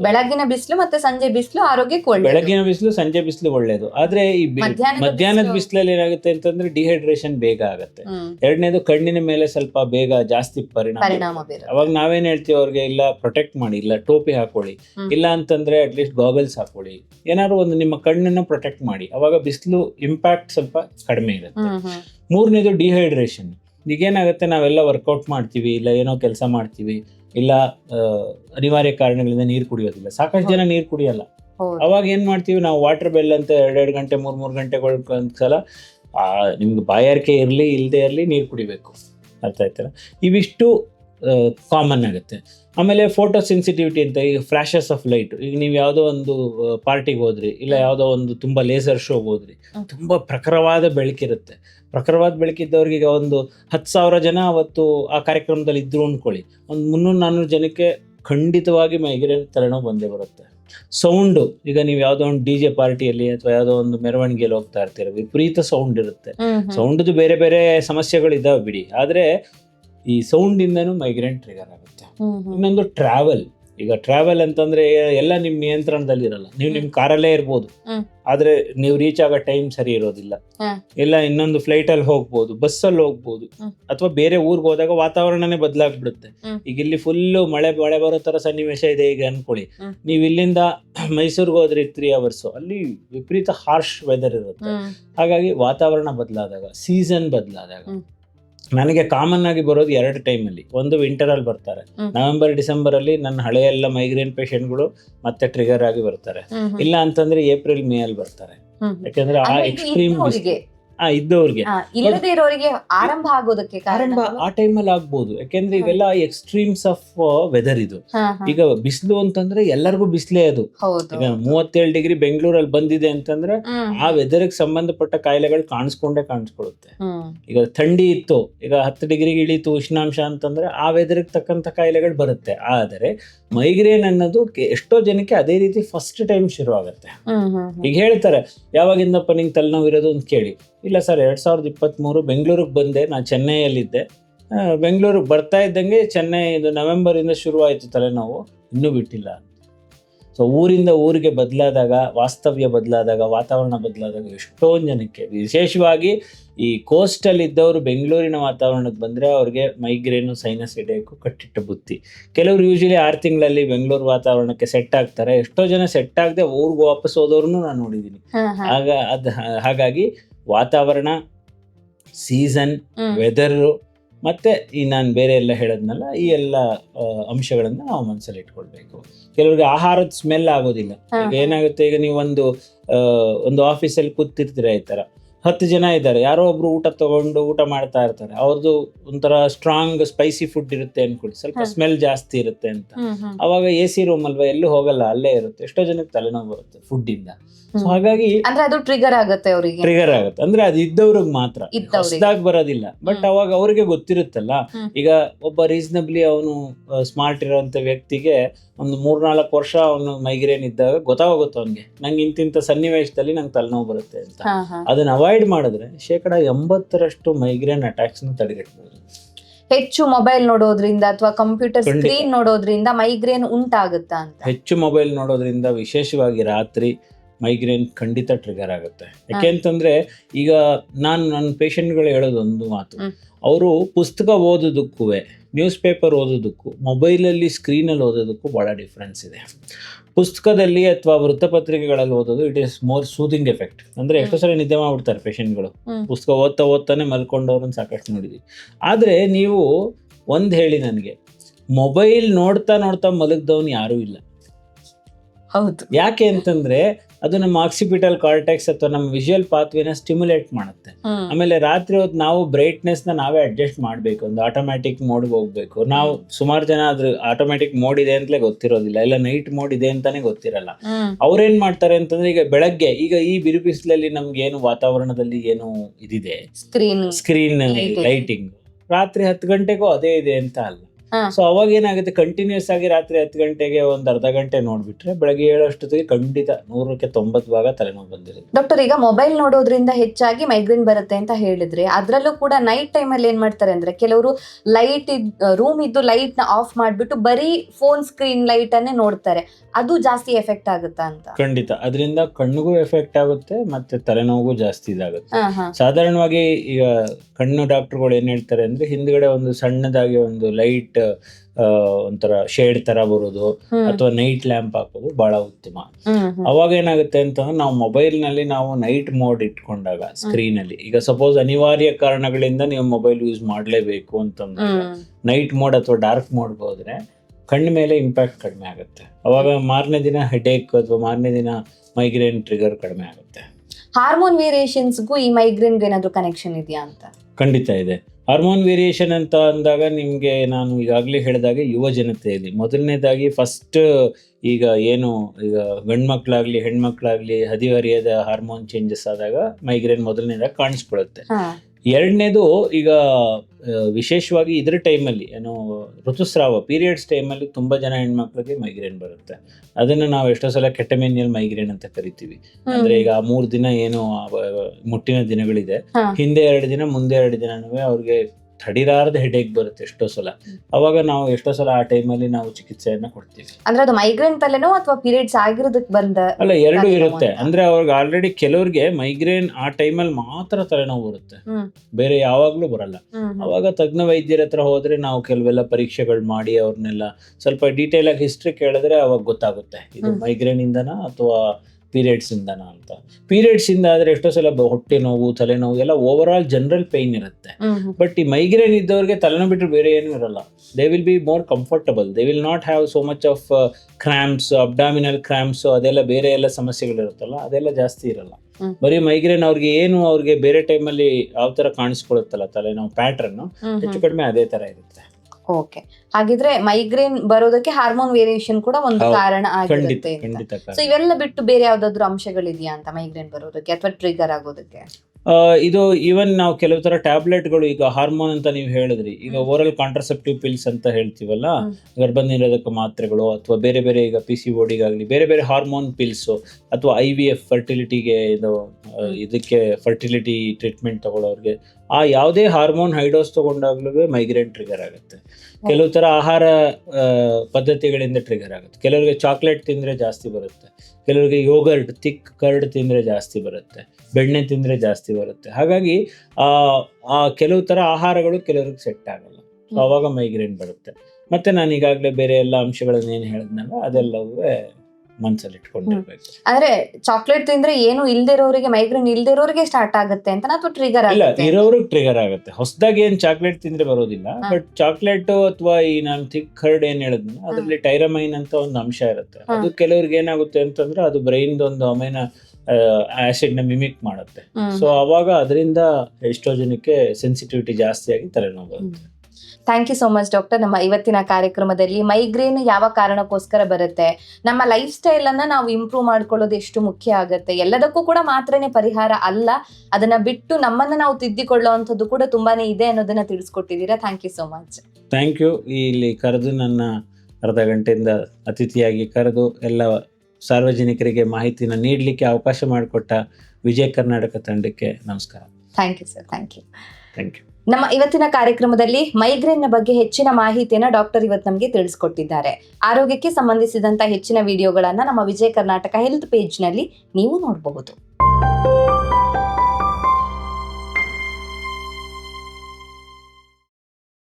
ಬೆಳಗಿನ ಬಿಸಿಲು ಮತ್ತೆ ಸಂಜೆ ಬಿಸಿಲು ಆರೋಗ್ಯಕ್ಕೆ ಒಳ್ಳೆ ಬೆಳಗಿನ ಬಿಸಿಲು ಸಂಜೆ ಬಿಸಿಲು ಒಳ್ಳೇದು. ಆದ್ರೆ ಈ ಮಧ್ಯಾಹ್ನದ ಮಧ್ಯಾಹ್ನದ ಬಿಸ್ಲು- ಬಿಸಿಲಲ್ಲಿ ಏನಾಗುತ್ತೆ ಅಂತಂದ್ರೆ ಡಿಹೈಡ್ರೇಷನ್ ಬೇಗ ಆಗುತ್ತೆ. ಎರಡನೇದು ಕಣ್ಣಿನ ಮೇಲೆ ಸ್ವಲ್ಪ ಬೇಗ ಜಾಸ್ತಿ ಪರಿಣಾಮ. ಅವಾಗ ನಾವೇನ್ ಹೇಳ್ತೀವಿ ಅವ್ರಿಗೆ ಇಲ್ಲ ಪ್ರೊಟೆಕ್ಟ್ ಮಾಡಿ ಇಲ್ಲ ಟೋಪಿ ಹಾಕೊಳ್ಳಿ. ಇಲ್ಲ ಅಂತಂದ್ರೆ ಅಟ್ಲೀಸ್ಟ್ ಗಾಗಲ್ಸ್ ಹಾಕೊಳ್ಳಿ. ಏನಾದ್ರು ಒಂದು ನಿಮ್ಮ ಕಣ್ಣನ್ನು ಪ್ರೊಟೆಕ್ಟ್ ಮಾಡಿ. ಅವಾಗ ಬಿಸಿಲು ಇಂಪ್ಯಾಕ್ಟ್ ಸ್ವಲ್ಪ ಕಡಿಮೆ ಇರುತ್ತೆ. ಮೂರನೇದು ಡಿಹೈಡ್ರೇಷನ್ ಈಗೇನಾಗುತ್ತೆ ನಾವೆಲ್ಲ ವರ್ಕೌಟ್ ಮಾಡ್ತೀವಿ ಇಲ್ಲ ಏನೋ ಕೆಲಸ ಮಾಡ್ತೀವಿ ಇಲ್ಲ ಅನಿವಾರ್ಯ ಕಾರಣಗಳಿಂದ ನೀರು ಕುಡಿಯೋದಿಲ್ಲ. ಸಾಕಷ್ಟು ಜನ ನೀರು ಕುಡಿಯಲ್ಲ. ಅವಾಗ ಏನ್ ಮಾಡ್ತೀವಿ ನಾವು ವಾಟರ್ ಬೆಲ್ ಅಂತ ಎರಡೆರಡು ಗಂಟೆ ಮೂರ್ ಮೂರು ಗಂಟೆಗಳ ಸಲ ನಿಮ್ಗೆ ಬಾಯಾರಿಕೆ ಇರಲಿ ಇಲ್ಲದೆ ಇರಲಿ ನೀರು ಕುಡಿಬೇಕು. ಅರ್ಥ ಆಯ್ತಲ್ಲ? ಇವಿಷ್ಟು ಕಾಮನ್ ಆಗುತ್ತೆ. ಆಮೇಲೆ ಫೋಟೋ ಸೆನ್ಸಿಟಿವಿಟಿ ಅಂತ ಈಗ ಫ್ಲಾಶಸ್ ಆಫ್ ಲೈಟ್ ಈಗ ನೀವು ಯಾವುದೋ ಒಂದು ಪಾರ್ಟಿಗೆ ಹೋದ್ರಿ ಇಲ್ಲ ಯಾವುದೋ ಒಂದು ತುಂಬ ಲೇಸರ್ ಶೋಗೆ ಹೋದ್ರಿ ತುಂಬಾ ತುಂಬ ಪ್ರಖರವಾದ ಬೆಳಕಿರುತ್ತೆ. ಪ್ರಖರವಾದ ಬೆಳಕಿದ್ದವ್ರಿಗೆ ಈಗ ಒಂದು ಹತ್ತು ಸಾವಿರ ಜನ ಅವತ್ತು ಆ ಕಾರ್ಯಕ್ರಮದಲ್ಲಿ ಇದ್ರು ಅಂದ್ಕೊಳ್ಳಿ. ಒಂದು ಮುನ್ನೂರು ನಾನ್ನೂರು ಜನಕ್ಕೆ ಖಂಡಿತವಾಗಿ ಮೈಗ್ರೇನ್ ತಲೆನೋವು ಬಂದೇ ಬರುತ್ತೆ. ಸೌಂಡು ಈಗ ನೀವು ಯಾವುದೋ ಒಂದು ಡಿ ಜೆ ಪಾರ್ಟಿಯಲ್ಲಿ ಅಥವಾ ಯಾವುದೋ ಒಂದು ಮೆರವಣಿಗೆಯಲ್ಲಿ ಹೋಗ್ತಾ ಇರ್ತೀರ ವಿಪರೀತ ಸೌಂಡ್ ಇರುತ್ತೆ. ಸೌಂಡ್ದು ಬೇರೆ ಬೇರೆ ಸಮಸ್ಯೆಗಳು ಇದಾವೆ ಬಿಡಿ. ಆದರೆ ಈ ಸೌಂಡಿಂದನೂ ಮೈಗ್ರೇನ್ ಟ್ರಿಗರ್ ಆಗುತ್ತೆ. ಇನ್ನೊಂದು ಟ್ರಾವೆಲ್ ಈಗ ಟ್ರಾವೆಲ್ ಅಂತಂದ್ರೆ ಎಲ್ಲ ನಿಮ್ ನಿಯಂತ್ರಣದಲ್ಲಿ ಇರಲ್ಲ ನೀವು ನಿಮ್ ಕಾರಲ್ಲೇ ಇರ್ಬೋದು. ಆದ್ರೆ ನೀವು ರೀಚ್ ಆಗೋ ಟೈಮ್ ಸರಿ ಇರೋದಿಲ್ಲ. ಇಲ್ಲ ಇನ್ನೊಂದು ಫ್ಲೈಟ್ ಅಲ್ಲಿ ಹೋಗ್ಬೋದು ಬಸ್ಸಲ್ಲಿ ಹೋಗ್ಬೋದು ಹ್ಮ್. ಅಥವಾ ಬೇರೆ ಊರಿಗೆ ಹೋದಾಗ ವಾತಾವರಣನೇ ಬದಲಾಗ್ಬಿಡುತ್ತೆ. ಈಗ ಇಲ್ಲಿ ಫುಲ್ಲು ಮಳೆ ಮಳೆ ಬರೋ ತರ ಸನ್ನಿವೇಶ ಇದೆ ಈಗ ಅನ್ಕೊಳ್ಳಿ. ನೀವ್ ಇಲ್ಲಿಂದ ಮೈಸೂರಿಗೆ ಹೋದ್ರಿ ತ್ರೀ ಅವರ್ಸ್ ಅಲ್ಲಿ ವಿಪರೀತ ಹಾರ್ಶ್ ವೆದರ್ ಇರುತ್ತೆ. ಹಾಗಾಗಿ ವಾತಾವರಣ ಬದಲಾದಾಗ ಸೀಸನ್ ಬದಲಾದಾಗ. ನನಗೆ ಕಾಮನ್ ಆಗಿ ಬರೋದು ಎರಡು ಟೈಮಲ್ಲಿ ಒಂದು ವಿಂಟರ್ ಅಲ್ಲಿ ಬರ್ತಾರೆ. ನವೆಂಬರ್ ಡಿಸೆಂಬರ್ ಅಲ್ಲಿ ನನ್ನ ಹಳೆಯ ಎಲ್ಲ ಮೈಗ್ರೇನ್ ಪೇಷಂಟ್ಗಳು ಮತ್ತೆ ಟ್ರಿಗರ್ ಆಗಿ ಬರ್ತಾರೆ. ಇಲ್ಲ ಅಂತಂದ್ರೆ ಏಪ್ರಿಲ್ ಮೇ ಅಲ್ಲಿ ಬರ್ತಾರೆ. ಯಾಕಂದ್ರೆ ಆ ಎಕ್ಸ್ಟ್ರೀಮ್ ಆ ಇದ್ದವ್ರಿಗೆ. ಇಲ್ಲದೆ ಇರೋರಿಗೆ ಆರಂಭ ಆಗೋದಕ್ಕೆ ಆರಂಭ ಕಾರಣ ಆ ಟೈಮಲ್ಲಿ ಆಗ್ಬೋದು. ಯಾಕೆಂದ್ರೆ ಇವೆಲ್ಲ ಎಕ್ಸ್ಟ್ರೀಮ್ಸ್ ಆಫ್ ವೆದರ್ ಇದು. ಈಗ ಬಿಸಿಲು ಅಂತಂದ್ರೆ ಎಲ್ಲರಿಗೂ ಬಿಸಿಲೇ ಅದು. ಈಗ ಮೂವತ್ತೇಳು ಡಿಗ್ರಿ ಬೆಂಗಳೂರಲ್ಲಿ ಬಂದಿದೆ ಅಂತಂದ್ರೆ ಆ ವೆದರ್ಗೆ ಸಂಬಂಧಪಟ್ಟ ಕಾಯಿಲೆಗಳು ಕಾಣಿಸ್ಕೊಂಡೇ ಕಾಣಿಸ್ಕೊಳ್ಳುತ್ತೆ ಈಗ ಥಂಡಿ ಇತ್ತು. ಈಗ ಹತ್ತು ಡಿಗ್ರಿ ಇಳಿತು ಉಷ್ಣಾಂಶ ಅಂತಂದ್ರೆ ಆ ವೆದರ್ಗೆ ತಕ್ಕಂತ ಕಾಯಿಲೆಗಳು ಬರುತ್ತೆ. ಆದರೆ ಮೈಗ್ರೇನ್ ಅನ್ನೋದು ಎಷ್ಟೋ ಜನಕ್ಕೆ ಅದೇ ರೀತಿ ಫಸ್ಟ್ ಟೈಮ್ ಶುರು ಆಗುತ್ತೆ. ಈಗ ಹೇಳ್ತಾರೆ ಯಾವಾಗಿಂದಪ್ಪ ನಿಂಗೆ ತಲೆನೋವು ಇರೋದು ಅಂತ ಕೇಳಿ. ಇಲ್ಲ ಸರ್, ಎರಡು ಸಾವಿರದ ಇಪ್ಪತ್ತ್ಮೂರು ಬೆಂಗಳೂರಿಗೆ ಬಂದೆ. ನಾನು ಚೆನ್ನೈಯಲ್ಲಿದ್ದೆ. ಬೆಂಗಳೂರಿಗೆ ಬರ್ತಾ ಇದ್ದಂಗೆ ಚೆನ್ನೈ ಇದು ನವೆಂಬರಿಂದ ಶುರುವಾಯಿತು ತಲೆನೋವು. ಇನ್ನೂ ಬಿಟ್ಟಿಲ್ಲ. ಸೊ ಊರಿಂದ ಊರಿಗೆ ಬದಲಾದಾಗ ವಾಸ್ತವ್ಯ ಬದಲಾದಾಗ ವಾತಾವರಣ ಬದಲಾದಾಗ ಎಷ್ಟೊಂದು ಜನಕ್ಕೆ ವಿಶೇಷವಾಗಿ ಈ ಕೋಸ್ಟಲ್ಲಿ ಇದ್ದವರು ಬೆಂಗಳೂರಿನ ವಾತಾವರಣಕ್ಕೆ ಬಂದರೆ ಅವ್ರಿಗೆ ಮೈಗ್ರೇನು ಸೈನಸ್ ಹೆಡೇಕು ಕಟ್ಟಿಟ್ಟ ಬುತ್ತಿ ಕೆಲವರು ಯೂಶಲಿ ಆರು ತಿಂಗಳಲ್ಲಿ ಬೆಂಗಳೂರು ವಾತಾವರಣಕ್ಕೆ ಸೆಟ್ ಆಗ್ತಾರೆ ಎಷ್ಟೋ ಜನ ಸೆಟ್ ಆಗದೆ ಊರಿಗೆ ವಾಪಸ್ ಹೋದವ್ರನ್ನೂ ನಾನು ನೋಡಿದ್ದೀನಿ. ಆಗ ಅದು ಹಾಗಾಗಿ ವಾತಾವರಣ ಸೀಸನ್. ವೆದರು ಮತ್ತೆ ಈ ನಾನು ಬೇರೆ ಎಲ್ಲ ಹೇಳೋದ್ನಲ್ಲ ಈ ಎಲ್ಲ ಅಂಶಗಳನ್ನು ಅಂಶಗಳನ್ನ ನಾವು ಮನಸ್ಸಲ್ಲಿ ಇಟ್ಕೊಳ್ಬೇಕು. ಕೆಲವ್ರಿಗೆ ಆಹಾರದ ಸ್ಮೆಲ್ ಆಗೋದಿಲ್ಲ. ಈಗ. ಏನಾಗುತ್ತೆ ಈಗ ನೀವು ಒಂದು ಒಂದು ಆಫೀಸಲ್ಲಿ ಕೂತಿರ್ತೀರ ಈ ಥರ ಹತ್ತು ಜನ ಇದ್ದಾರೆ. ಯಾರೋ ಒಬ್ರು ಊಟ ತಗೊಂಡು ಊಟ ಮಾಡ್ತಾ ಇರ್ತಾರೆ. ಅವ್ರದ್ದು ಒಂಥರ ಸ್ಟ್ರಾಂಗ್ ಸ್ಪೈಸಿ ಫುಡ್ ಇರುತ್ತೆ ಅನ್ಕೊಳ್ಳಿ. ಸ್ವಲ್ಪ ಸ್ಮೆಲ್ ಜಾಸ್ತಿ ಇರುತ್ತೆ ಅಂತ. ಅವಾಗ ಎ ಸಿ ರೂಮ್ ಅಲ್ವಾ ಎಲ್ಲೂ ಹೋಗಲ್ಲ ಅಲ್ಲೇ ಇರುತ್ತೆ. ಎಷ್ಟೋ ಜನಕ್ಕೆ ತಲೆನೋವು ಬರುತ್ತೆ ಫುಡ್ ಇಂದ. ಸೊ ಹಾಗಾಗಿ ಅಂದ್ರೆ ಅದು ಟ್ರಿಗರ್ ಆಗುತ್ತೆ ಅವರಿಗೆ. ಟ್ರಿಗರ್ ಆಗುತ್ತೆ. ಅಂದ್ರೆ ಅದು ಇದ್ದವ್ರಿಗೆ ಮಾತ್ರ. ಹೊಸದಾಗಿ ಬರೋದಿಲ್ಲ. ಬಟ್ ಅವಾಗ ಅವ್ರಿಗೆ ಗೊತ್ತಿರುತ್ತಲ್ಲ. ಈಗ ಒಬ್ಬ ರೀಸನಬ್ಲಿ ಅವನು ಸ್ಮಾರ್ಟ್ ಇರುವಂತ ವ್ಯಕ್ತಿಗೆ ಒಂದು ಮೂರ್ನಾಲ್ಕು ವರ್ಷ ಅವನು ಮೈಗ್ರೇನ್ ಇದ್ದಾಗ ಗೊತ್ತಾಗುತ್ತೆ ಅವನಿಗೆ. ನಂಗೆ ಇಂತಿಂತ ಸನ್ನಿವೇಶದಲ್ಲಿ ನಂಗೆ ತಲೆನೋವು ಬರುತ್ತೆ ಅಂತ. ಅದನ್ನ ಅವಾಯ್ಡ್ ಮಾಡಿದ್ರೆ ಶೇಕಡ ಎಂಬತ್ತರಷ್ಟು ಮೈಗ್ರೇನ್ ಅಟ್ಯಾಕ್ಸ್ನ ತಡೆಗಟ್ಟಬಹುದು ಹೆಚ್ಚು ಮೊಬೈಲ್ ನೋಡೋದ್ರಿಂದ ಅಥವಾ ಕಂಪ್ಯೂಟರ್ ಸ್ಕ್ರೀನ್ ನೋಡೋದ್ರಿಂದ ಮೈಗ್ರೇನ್ ಉಂಟಾಗುತ್ತಾ ಅಂತ? ಹೆಚ್ಚು ಮೊಬೈಲ್ ನೋಡೋದ್ರಿಂದ ವಿಶೇಷವಾಗಿ ರಾತ್ರಿ ಮೈಗ್ರೇನ್ ಖಂಡಿತ ಟ್ರಿಗರ್ ಆಗುತ್ತೆ. ಯಾಕೆಂತಂದ್ರೆ ಈಗ ನಾನು ನನ್ನ ಪೇಷಂಟ್ಗಳು ಹೇಳೋದು ಒಂದು ಮಾತು. ಅವರು ಪುಸ್ತಕ ಓದೋದಕ್ಕೂ ನ್ಯೂಸ್ ಪೇಪರ್ ಓದೋದಕ್ಕೂ ಮೊಬೈಲಲ್ಲಿ ಸ್ಕ್ರೀನಲ್ಲಿ ಓದೋದಕ್ಕೂ ಭಾಳ ಡಿಫ್ರೆನ್ಸ್ ಇದೆ. ಪುಸ್ತಕದಲ್ಲಿ ಅಥವಾ ವೃತ್ತಪತ್ರಿಕೆಗಳಲ್ಲಿ ಓದೋದು it is more soothing effect ಅಂದರೆ ಎಷ್ಟೋ ಸಲ ನಿದ್ದೆ ಮಾಡಿಬಿಡ್ತಾರೆ ಪೇಷಂಟ್ಗಳು ಪುಸ್ತಕ ಓದ್ತಾ ಓದ್ತಾನೆ ಮಲ್ಕೊಂಡವ್ರನ್ನ ಸಾಕಷ್ಟು ನೋಡಿದ್ವಿ. ಆದರೆ ನೀವು ಒಂದು ಹೇಳಿ ನನಗೆ ಮೊಬೈಲ್ ನೋಡ್ತಾ ನೋಡ್ತಾ ಮಲಗ್ದವ್ನು ಯಾರೂ ಇಲ್ಲ. ಹೌದು. ಯಾಕೆ ಅಂತಂದ್ರೆ ಅದು ನಮ್ಮ ಆಕ್ಸಿಪಿಟಲ್ ಕಾರ್ಟೆಕ್ಸ್ ಅಥವಾ ನಮ್ಮ ವಿಜುವಲ್ ಪಾತ್ವೇನ ಸ್ಟಿಮ್ಯುಲೇಟ್ ಮಾಡುತ್ತೆ. ಆಮೇಲೆ ರಾತ್ರಿ ಹೊತ್ತು ನಾವು ಬ್ರೈಟ್ನೆಸ್ನ ನಾವೇ ಅಡ್ಜಸ್ಟ್ ಮಾಡಬೇಕು. ಒಂದು ಆಟೋಮ್ಯಾಟಿಕ್ ಮೋಡ್ಗೆ ಹೋಗ್ಬೇಕು. ನಾವು ಸುಮಾರು ಜನ ಅದ್ರ ಆಟೋಮ್ಯಾಟಿಕ್ ಮೋಡ್ ಇದೆ ಅಂತಲೇ ಗೊತ್ತಿರೋದಿಲ್ಲ. ಇಲ್ಲ ನೈಟ್ ಮೋಡ್ ಇದೆ ಅಂತಾನೆ ಗೊತ್ತಿರಲ್ಲ. ಅವ್ರೇನ್ ಮಾಡ್ತಾರೆ ಅಂತಂದ್ರೆ ಈಗ ಬೆಳಗ್ಗೆ ಈಗ ಈ ಬಿರುಬಿಸಿಲಲ್ಲಿ ನಮ್ಗೆ ಏನು ವಾತಾವರಣದಲ್ಲಿ ಏನು ಇದಿದೆ? ಸ್ಕ್ರೀನ್ ಸ್ಕ್ರೀನ್ ಲೈಟಿಂಗ್ ರಾತ್ರಿ ಹತ್ತು ಗಂಟೆಗೂ ಅದೇ ಇದೆ ಅಂತ ಅಲ್ಲ. ಸೊ ಅವಾಗ ಏನಾಗುತ್ತೆ? ಕಂಟಿನ್ಯೂಸ್ ಆಗಿ ರಾತ್ರಿ ಹತ್ತು ಗಂಟೆಗೆ ಒಂದ್ ಅರ್ಧ ಗಂಟೆ ನೋಡ್ಬಿಟ್ರೆ ಬೆಳಗ್ಗೆ ಏಳಷ್ಟೊತ್ತಿಗೆ ಖಂಡಿತ ನೂರಕ್ಕೆ ತೊಂಬತ್ತು ಭಾಗ ತಲೆನೋವು ಬಂದಿರುತ್ತೆ. ಡಾಕ್ಟರ್ ಈಗ ಮೊಬೈಲ್ ನೋಡೋದ್ರಿಂದ ಹೆಚ್ಚಾಗಿ ಮೈಗ್ರೇನ್ ಬರುತ್ತೆ ಅಂತ ಹೇಳಿದ್ರೆ ಅದ್ರಲ್ಲೂ ಕೂಡ ನೈಟ್ ಟೈಮ್ ಅಲ್ಲಿ ಏನ್ ಮಾಡ್ತಾರೆ ಅಂದ್ರೆ ಕೆಲವರು ಲೈಟ್ ರೂಮ್ ಇದ್ದು ಲೈಟ್ನ ಆಫ್ ಮಾಡ್ಬಿಟ್ಟು ಬರೀ ಫೋನ್ ಸ್ಕ್ರೀನ್ ಲೈಟ್ ಅನ್ನೇ ನೋಡ್ತಾರೆ. ಅದು ಜಾಸ್ತಿ ಎಫೆಕ್ಟ್ ಆಗುತ್ತಾ ಅಂತ? ಖಂಡಿತ. ಅದರಿಂದ ಕಣ್ಣಿಗೂ ಎಫೆಕ್ಟ್ ಆಗುತ್ತೆ ಮತ್ತೆ ತಲೆನೋವು ಜಾಸ್ತಿ ಇದಾಗುತ್ತೆ. ಸಾಧಾರಣವಾಗಿ ಈಗ ಕಣ್ಣು ಡಾಕ್ಟರ್ಗಳು ಏನ್ ಹೇಳ್ತಾರೆ ಅಂದ್ರೆ ಹಿಂದ್ಗಡೆ ಒಂದು ಸಣ್ಣದಾಗಿ ಒಂದು ಲೈಟ್ ಒಂಥರ ಶೇಡ್ ತರ ಬರೋದು ಅಥವಾ ನೈಟ್ ಲ್ಯಾಂಪ್ ಹಾಕೋದು ಬಹಳ ಉತ್ತಮ. ಅವಾಗ ಏನಾಗುತ್ತೆ ಅಂತಂದ್ರೆ ನಾವು ಮೊಬೈಲ್ನಲ್ಲಿ ನಾವು ನೈಟ್ ಮೋಡ್ ಇಟ್ಕೊಂಡಾಗ ಸ್ಕ್ರೀನ್ ಅಲ್ಲಿ. ಈಗ ಸಪೋಸ್ ಅನಿವಾರ್ಯ ಕಾರಣಗಳಿಂದ ನೀವು ಮೊಬೈಲ್ ಯೂಸ್ ಮಾಡಲೇಬೇಕು ಅಂತಂದ್ರೆ ನೈಟ್ ಮೋಡ್ ಅಥವಾ ಡಾರ್ಕ್ ಮೋಡ್ ಹೋದ್ರೆ ಕಣ್ಣ ಮೇಲೆ ಇಂಪ್ಯಾಕ್ಟ್ ಕಡಿಮೆ ಆಗುತ್ತೆ. ಅವಾಗ ಮಾರನೇ ದಿನ ಹೆಡೇಕ್ ಅಥವಾ ಮಾರನೇ ದಿನ ಮೈಗ್ರೇನ್ ಟ್ರಿಗರ್ ಕಡಿಮೆ ಆಗುತ್ತೆ. ಹಾರ್ಮೋನ್ ವೇರಿಯೇಷನ್ಸ್ಗೂ ಈ ಮೈಗ್ರೇನ್ಗೆ ಏನಾದರೂ ಕನೆಕ್ಷನ್ ಇದೆಯಾ ಅಂತ? ಖಂಡಿತ ಇದೆ. ಹಾರ್ಮೋನ್ ವೇರಿಯೇಷನ್ ಅಂತ ಅಂದಾಗ ನಿಮಗೆ ನಾನು ಈಗಾಗಲೇ ಹೇಳಿದಾಗೆ ಯುವ ಜನತೆಯಲ್ಲಿ. ಮೊದಲನೇದಾಗಿ ಫಸ್ಟ್ ಈಗ ಏನು, ಈಗ ಗಂಡ್ಮಕ್ಳಾಗ್ಲಿ, ಹೆಣ್ಮಕ್ಳಾಗ್ಲಿ ಹದಿಹರಿಯದ ಹಾರ್ಮೋನ್ ಚೇಂಜಸ್ ಆದಾಗ ಮೈಗ್ರೇನ್ ಮೊದಲನೇದಾಗಿ ಕಾಣಿಸ್ಕೊಳ್ಳುತ್ತೆ. ಎರಡನೇದು ಈಗ ವಿಶೇಷವಾಗಿ ಇದ್ರ ಟೈಮಲ್ಲಿ ಏನು ಋತುಸ್ರಾವ ಪೀರಿಯಡ್ಸ್ ಟೈಮಲ್ಲಿ ತುಂಬ ಜನ ಹೆಣ್ಮಕ್ಳಿಗೆ ಮೈಗ್ರೇನ್ ಬರುತ್ತೆ. ಅದನ್ನು ನಾವು ಎಷ್ಟೋ ಸಲ ಕೆಟಮೇನಿಯಲ್ ಮೈಗ್ರೇನ್ ಅಂತ ಕರಿತೀವಿ. ಅಂದ್ರೆ ಈಗ ಆ ಮೂರು ದಿನ ಏನು ಮುಟ್ಟಿನ ದಿನಗಳಿದೆ. ಹಿಂದೆ ಎರಡು ದಿನ ಮುಂದೆ ಎರಡು ದಿನನೂ ಅವ್ರಿಗೆ ತಡಿಲಾರದ ಹೆಡೇಕ್ ಬರುತ್ತೆ ಎಷ್ಟೋ ಸಲ. ಅವಾಗ ನಾವು ಎಷ್ಟೋ ಸಲ ಆ ಟೈಮಲ್ಲಿ ನಾವು ಚಿಕಿತ್ಸೆಯನ್ನ ಕೊಡ್ತೀವಿ. ಅಂದ್ರೆ ಅದು ಮೈಗ್ರೇನ್ ತಲೆನೋ ಅಥವಾ ಪೀರಿಯಡ್ಸ್ ಆಗಿರೋದಕ್ಕೆ ಬಂದ ಅಲ್ಲ ಎರಡು ಇರುತ್ತೆ. ಅಂದ್ರೆ ಅವ್ರಿಗೆ ಆಲ್ರೆಡಿ ಕೆಲವ್ರಿಗೆ ಮೈಗ್ರೇನ್ ಆ ಟೈಮಲ್ಲಿ ಮಾತ್ರ ತಲೆನೋವು ಬರುತ್ತೆ. ಬೇರೆ ಯಾವಾಗ್ಲೂ ಬರಲ್ಲ. ಅವಾಗ ತಜ್ಞ ವೈದ್ಯರ ಹತ್ರ ಹೋದ್ರೆ ನಾವು ಕೆಲವೆಲ್ಲ ಪರೀಕ್ಷೆಗಳು ಮಾಡಿ ಅವ್ರನ್ನೆಲ್ಲ ಸ್ವಲ್ಪ ಡೀಟೇಲ್ ಆಗಿ ಹಿಸ್ಟ್ರಿ ಕೇಳಿದ್ರೆ ಅವಾಗ ಗೊತ್ತಾಗುತ್ತೆ. ಇದು ಮೈಗ್ರೇನ್ ಇಂದನಾ ಅಥವಾ ಪೀರಿಯಡ್ಸ್ ಇಂದನಾ ಅಂತ. ಪೀರಿಯಡ್ಸ್ ಇಂದ ಆದ್ರೆ ಎಷ್ಟೋ ಸಲ ಹೊಟ್ಟೆ ನೋವು ತಲೆನೋವು ಎಲ್ಲ ಓವರ್ ಆಲ್ ಜನರಲ್ ಪೈನ್ ಇರುತ್ತೆ. ಬಟ್ ಈ ಮೈಗ್ರೇನ್ ಇದ್ದವ್ರಿಗೆ ತಲೆನೋವು ಬಿಟ್ಟರೆ ಬೇರೆ ಏನೂ ಇರಲ್ಲ. They will be more comfortable they will not have so much of cramps abdominal cramps ಅದೆಲ್ಲ ಬೇರೆ ಎಲ್ಲ ಸಮಸ್ಯೆಗಳಿರುತ್ತಲ್ಲ ಅದೆಲ್ಲ ಜಾಸ್ತಿ ಇರಲ್ಲ. ಬರೀ ಮೈಗ್ರೇನ್ ಅವ್ರಿಗೆ ಏನು ಅವ್ರಿಗೆ ಬೇರೆ ಟೈಮಲ್ಲಿ ಯಾವ ಥರ ಕಾಣಿಸ್ಕೊಳುತ್ತಲ್ಲ ತಲೆನೋವು ಪ್ಯಾಟ್ರನ್ ಹೆಚ್ಚು ಕಡಿಮೆ ಅದೇ ತರ ಇರುತ್ತೆ. ಓಕೆ ಹಾಗಿದ್ರೆ ಮೈಗ್ರೇನ್ ಬರೋದಕ್ಕೆ ಹಾರ್ಮೋನ್ ವೇರಿಯೇಷನ್ ಕೂಡ ಒಂದು ಕಾರಣ ಆಗಿರುತ್ತೆ ಸೊ ಇವೆಲ್ಲ ಬಿಟ್ಟು ಬೇರೆ ಯಾವ್ದಾದ್ರು ಅಂಶಗಳಿದೆಯಾ ಅಂತ ಮೈಗ್ರೇನ್ ಬರೋದಕ್ಕೆ ಅಥವಾ ಟ್ರಿಗರ್ ಆಗೋದಕ್ಕೆ? ಇದು ಈವನ್ ನಾವು ಕೆಲವು ತರ ಟ್ಯಾಬ್ಲೆಟ್ಗಳು ಈಗ ಹಾರ್ಮೋನ್ ಅಂತ ನೀವು ಹೇಳಿದ್ರಿ. ಈಗ ಓರಲ್ ಕಾಂಟ್ರಸೆಪ್ಟಿವ್ ಪಿಲ್ಸ್ ಅಂತ ಹೇಳ್ತೀವಲ್ಲ ಹ್ಮ್. ಗರ್ಭ ನಿರೋಧಕ ಮಾತ್ರೆಗಳು ಅಥವಾ ಬೇರೆ ಬೇರೆ ಈಗ ಪಿ ಸಿ ಓಡಿಗಾಗಲಿ ಬೇರೆ ಬೇರೆ ಹಾರ್ಮೋನ್ ಪಿಲ್ಸು ಅಥವಾ ಐ ವಿ ಎಫ್ ಫರ್ಟಿಲಿಟಿಗೆ ಇದು ಇದಕ್ಕೆ ಫರ್ಟಿಲಿಟಿ ಟ್ರೀಟ್ಮೆಂಟ್ ತಗೊಳ್ಳೋರಿಗೆ ಆ ಯಾವುದೇ ಹಾರ್ಮೋನ್ ಹೈಡೋಸ್ ತಗೊಂಡಾಗ್ಲೂ ಮೈಗ್ರೇನ್ ಟ್ರಿಗರ್ ಆಗುತ್ತೆ. ಕೆಲವು ಥರ ಆಹಾರ ಪದ್ಧತಿಗಳಿಂದ ಟ್ರಿಗರ್ ಆಗುತ್ತೆ. ಕೆಲವರಿಗೆ ಚಾಕ್ಲೇಟ್ ತಿಂದರೆ ಜಾಸ್ತಿ ಬರುತ್ತೆ. ಕೆಲವರಿಗೆ ಯೋಗರ್ಟ್ ತಿಕ್ ಕರ್ಡ್ ತಿಂದರೆ ಜಾಸ್ತಿ ಬರುತ್ತೆ. ಬೆಣ್ಣೆ ತಿಂದ್ರೆ ಜಾಸ್ತಿ ಬರುತ್ತೆ. ಹಾಗಾಗಿ ಆ ಕೆಲವು ತರ ಆಹಾರಗಳು ಕೆಲವ್ರಿಗೆ ಸೆಟ್ ಆಗಲ್ಲ. ಅವಾಗ ಮೈಗ್ರೇನ್ ಬರುತ್ತೆ. ಮತ್ತೆ ನಾನು ಈಗಾಗಲೇ ಬೇರೆ ಎಲ್ಲ ಅಂಶಗಳನ್ನ ಏನು ಹೇಳಿದ್ನಲ್ಲ ಅದೆಲ್ಲವೂ ಮನ್ಸಲ್ಲಿ ಇಟ್ಕೊಂಡಿರ್ಬೇಕು. ಆದ್ರೆ ಚಾಕ್ಲೇಟ್ ತಿಂದ್ರೆ ಏನು ಇಲ್ದಿರೋರಿಗೆ ಮೈಗ್ರೇನ್ ಇಲ್ದಿರೋರಿಗೆ ಸ್ಟಾರ್ಟ್ ಆಗುತ್ತೆ ಅಂತ ಅಥವಾ ಟ್ರಿಗರ್ ಇಲ್ಲ ಇರೋರಿಗೆ ಟ್ರಿಗರ್ ಆಗುತ್ತೆ. ಹೊಸದಾಗಿ ಏನ್ ಚಾಕ್ಲೇಟ್ ತಿಂದ್ರೆ ಬರೋದಿಲ್ಲ ಬಟ್ ಚಾಕ್ಲೇಟ್ ಅಥವಾ ಈ ನಾನು ಥಿಕ್ ಕರ್ಡ್ ಏನ್ ಹೇಳಿದ್ನ ಅದರಲ್ಲಿ ಟೈರಮೈನ್ ಅಂತ ಒಂದು ಅಂಶ ಇರುತ್ತೆ. ಅದು ಕೆಲವ್ರಿಗೆ ಏನಾಗುತ್ತೆ ಅಂತಂದ್ರೆ ಅದು ಬ್ರೈನ್ ಒಂದು ಅಮೈನ ಆಸಿಡ್ನ ಮಿಮಿಕ್ ಮಾಡುತ್ತೆ. ಸೊ ಅವಾಗ ಅದರಿಂದ ಎಷ್ಟೋ ಜನಕ್ಕೆ ಸೆನ್ಸಿಟಿವಿಟಿ ಜಾಸ್ತಿ ಆಗಿ ತಲೆನೋವು ಬರುತ್ತೆ. Thank you so much doctor ನಮ್ಮ ಇವತ್ತಿನ ಕಾರ್ಯಕ್ರಮದಲ್ಲಿ ಮೈಗ್ರೇನ್ ಯಾವ ಕಾರಣಕ್ಕೋಸ್ಕರ ಬರುತ್ತೆ ನಮ್ಮ ಲೈಫ್ ಸ್ಟೈಲ್ ಅನ್ನ ನಾವು ಇಂಪ್ರೂವ್ ಮಾಡ್ಕೊಳ್ಳೋದು ಎಷ್ಟು ಮುಖ್ಯ ಆಗುತ್ತೆ ಎಲ್ಲದಕ್ಕೂ ಕೂಡ ಮಾತ್ರನೇ ಪರಿಹಾರ ಅಲ್ಲ ಅದನ್ನ ಬಿಟ್ಟು ನಮ್ಮನ್ನ ನಾವು ತಿದ್ದಿಕೊಳ್ಳುವಂಥದ್ದು ಕೂಡ ತುಂಬಾನೇ ಇದೆ ಅನ್ನೋದನ್ನ ತಿಳಿಸ್ಕೊಟ್ಟಿದ್ದೀರಾ. Thank you so much thank you ಇಲ್ಲಿ ಕರೆದು ನನ್ನ ಅರ್ಧ ಗಂಟೆಯಿಂದ ಅತಿಥಿಯಾಗಿ ಕರೆದು ಎಲ್ಲ ಸಾರ್ವಜನಿಕರಿಗೆ ಮಾಹಿತಿನ ನೀಡಲಿಕ್ಕೆ ಅವಕಾಶ ಮಾಡಿಕೊಟ್ಟ ವಿಜಯ ಕರ್ನಾಟಕ ತಂಡಕ್ಕೆ ನಮಸ್ಕಾರ. Thank you sir thank you thank you ನಮ್ಮ ಇವತ್ತಿನ ಕಾರ್ಯಕ್ರಮದಲ್ಲಿ ಮೈಗ್ರೇನ್ ಬಗ್ಗೆ ಹೆಚ್ಚಿನ ಮಾಹಿತಿಯನ್ನ ಡಾಕ್ಟರ್ ಇವತ್ತು ನಮಗೆ ತಿಳಿಸ್ಕೊಟ್ಟಿದ್ದಾರೆ. ಆರೋಗ್ಯಕ್ಕೆ ಸಂಬಂಧಿಸಿದಂತ ಹೆಚ್ಚಿನ ವಿಡಿಯೋಗಳನ್ನು ನಮ್ಮ ವಿಜಯ ಕರ್ನಾಟಕ ಹೆಲ್ತ್ ಪೇಜ್ನಲ್ಲಿ ನೀವು ನೋಡಬಹುದು.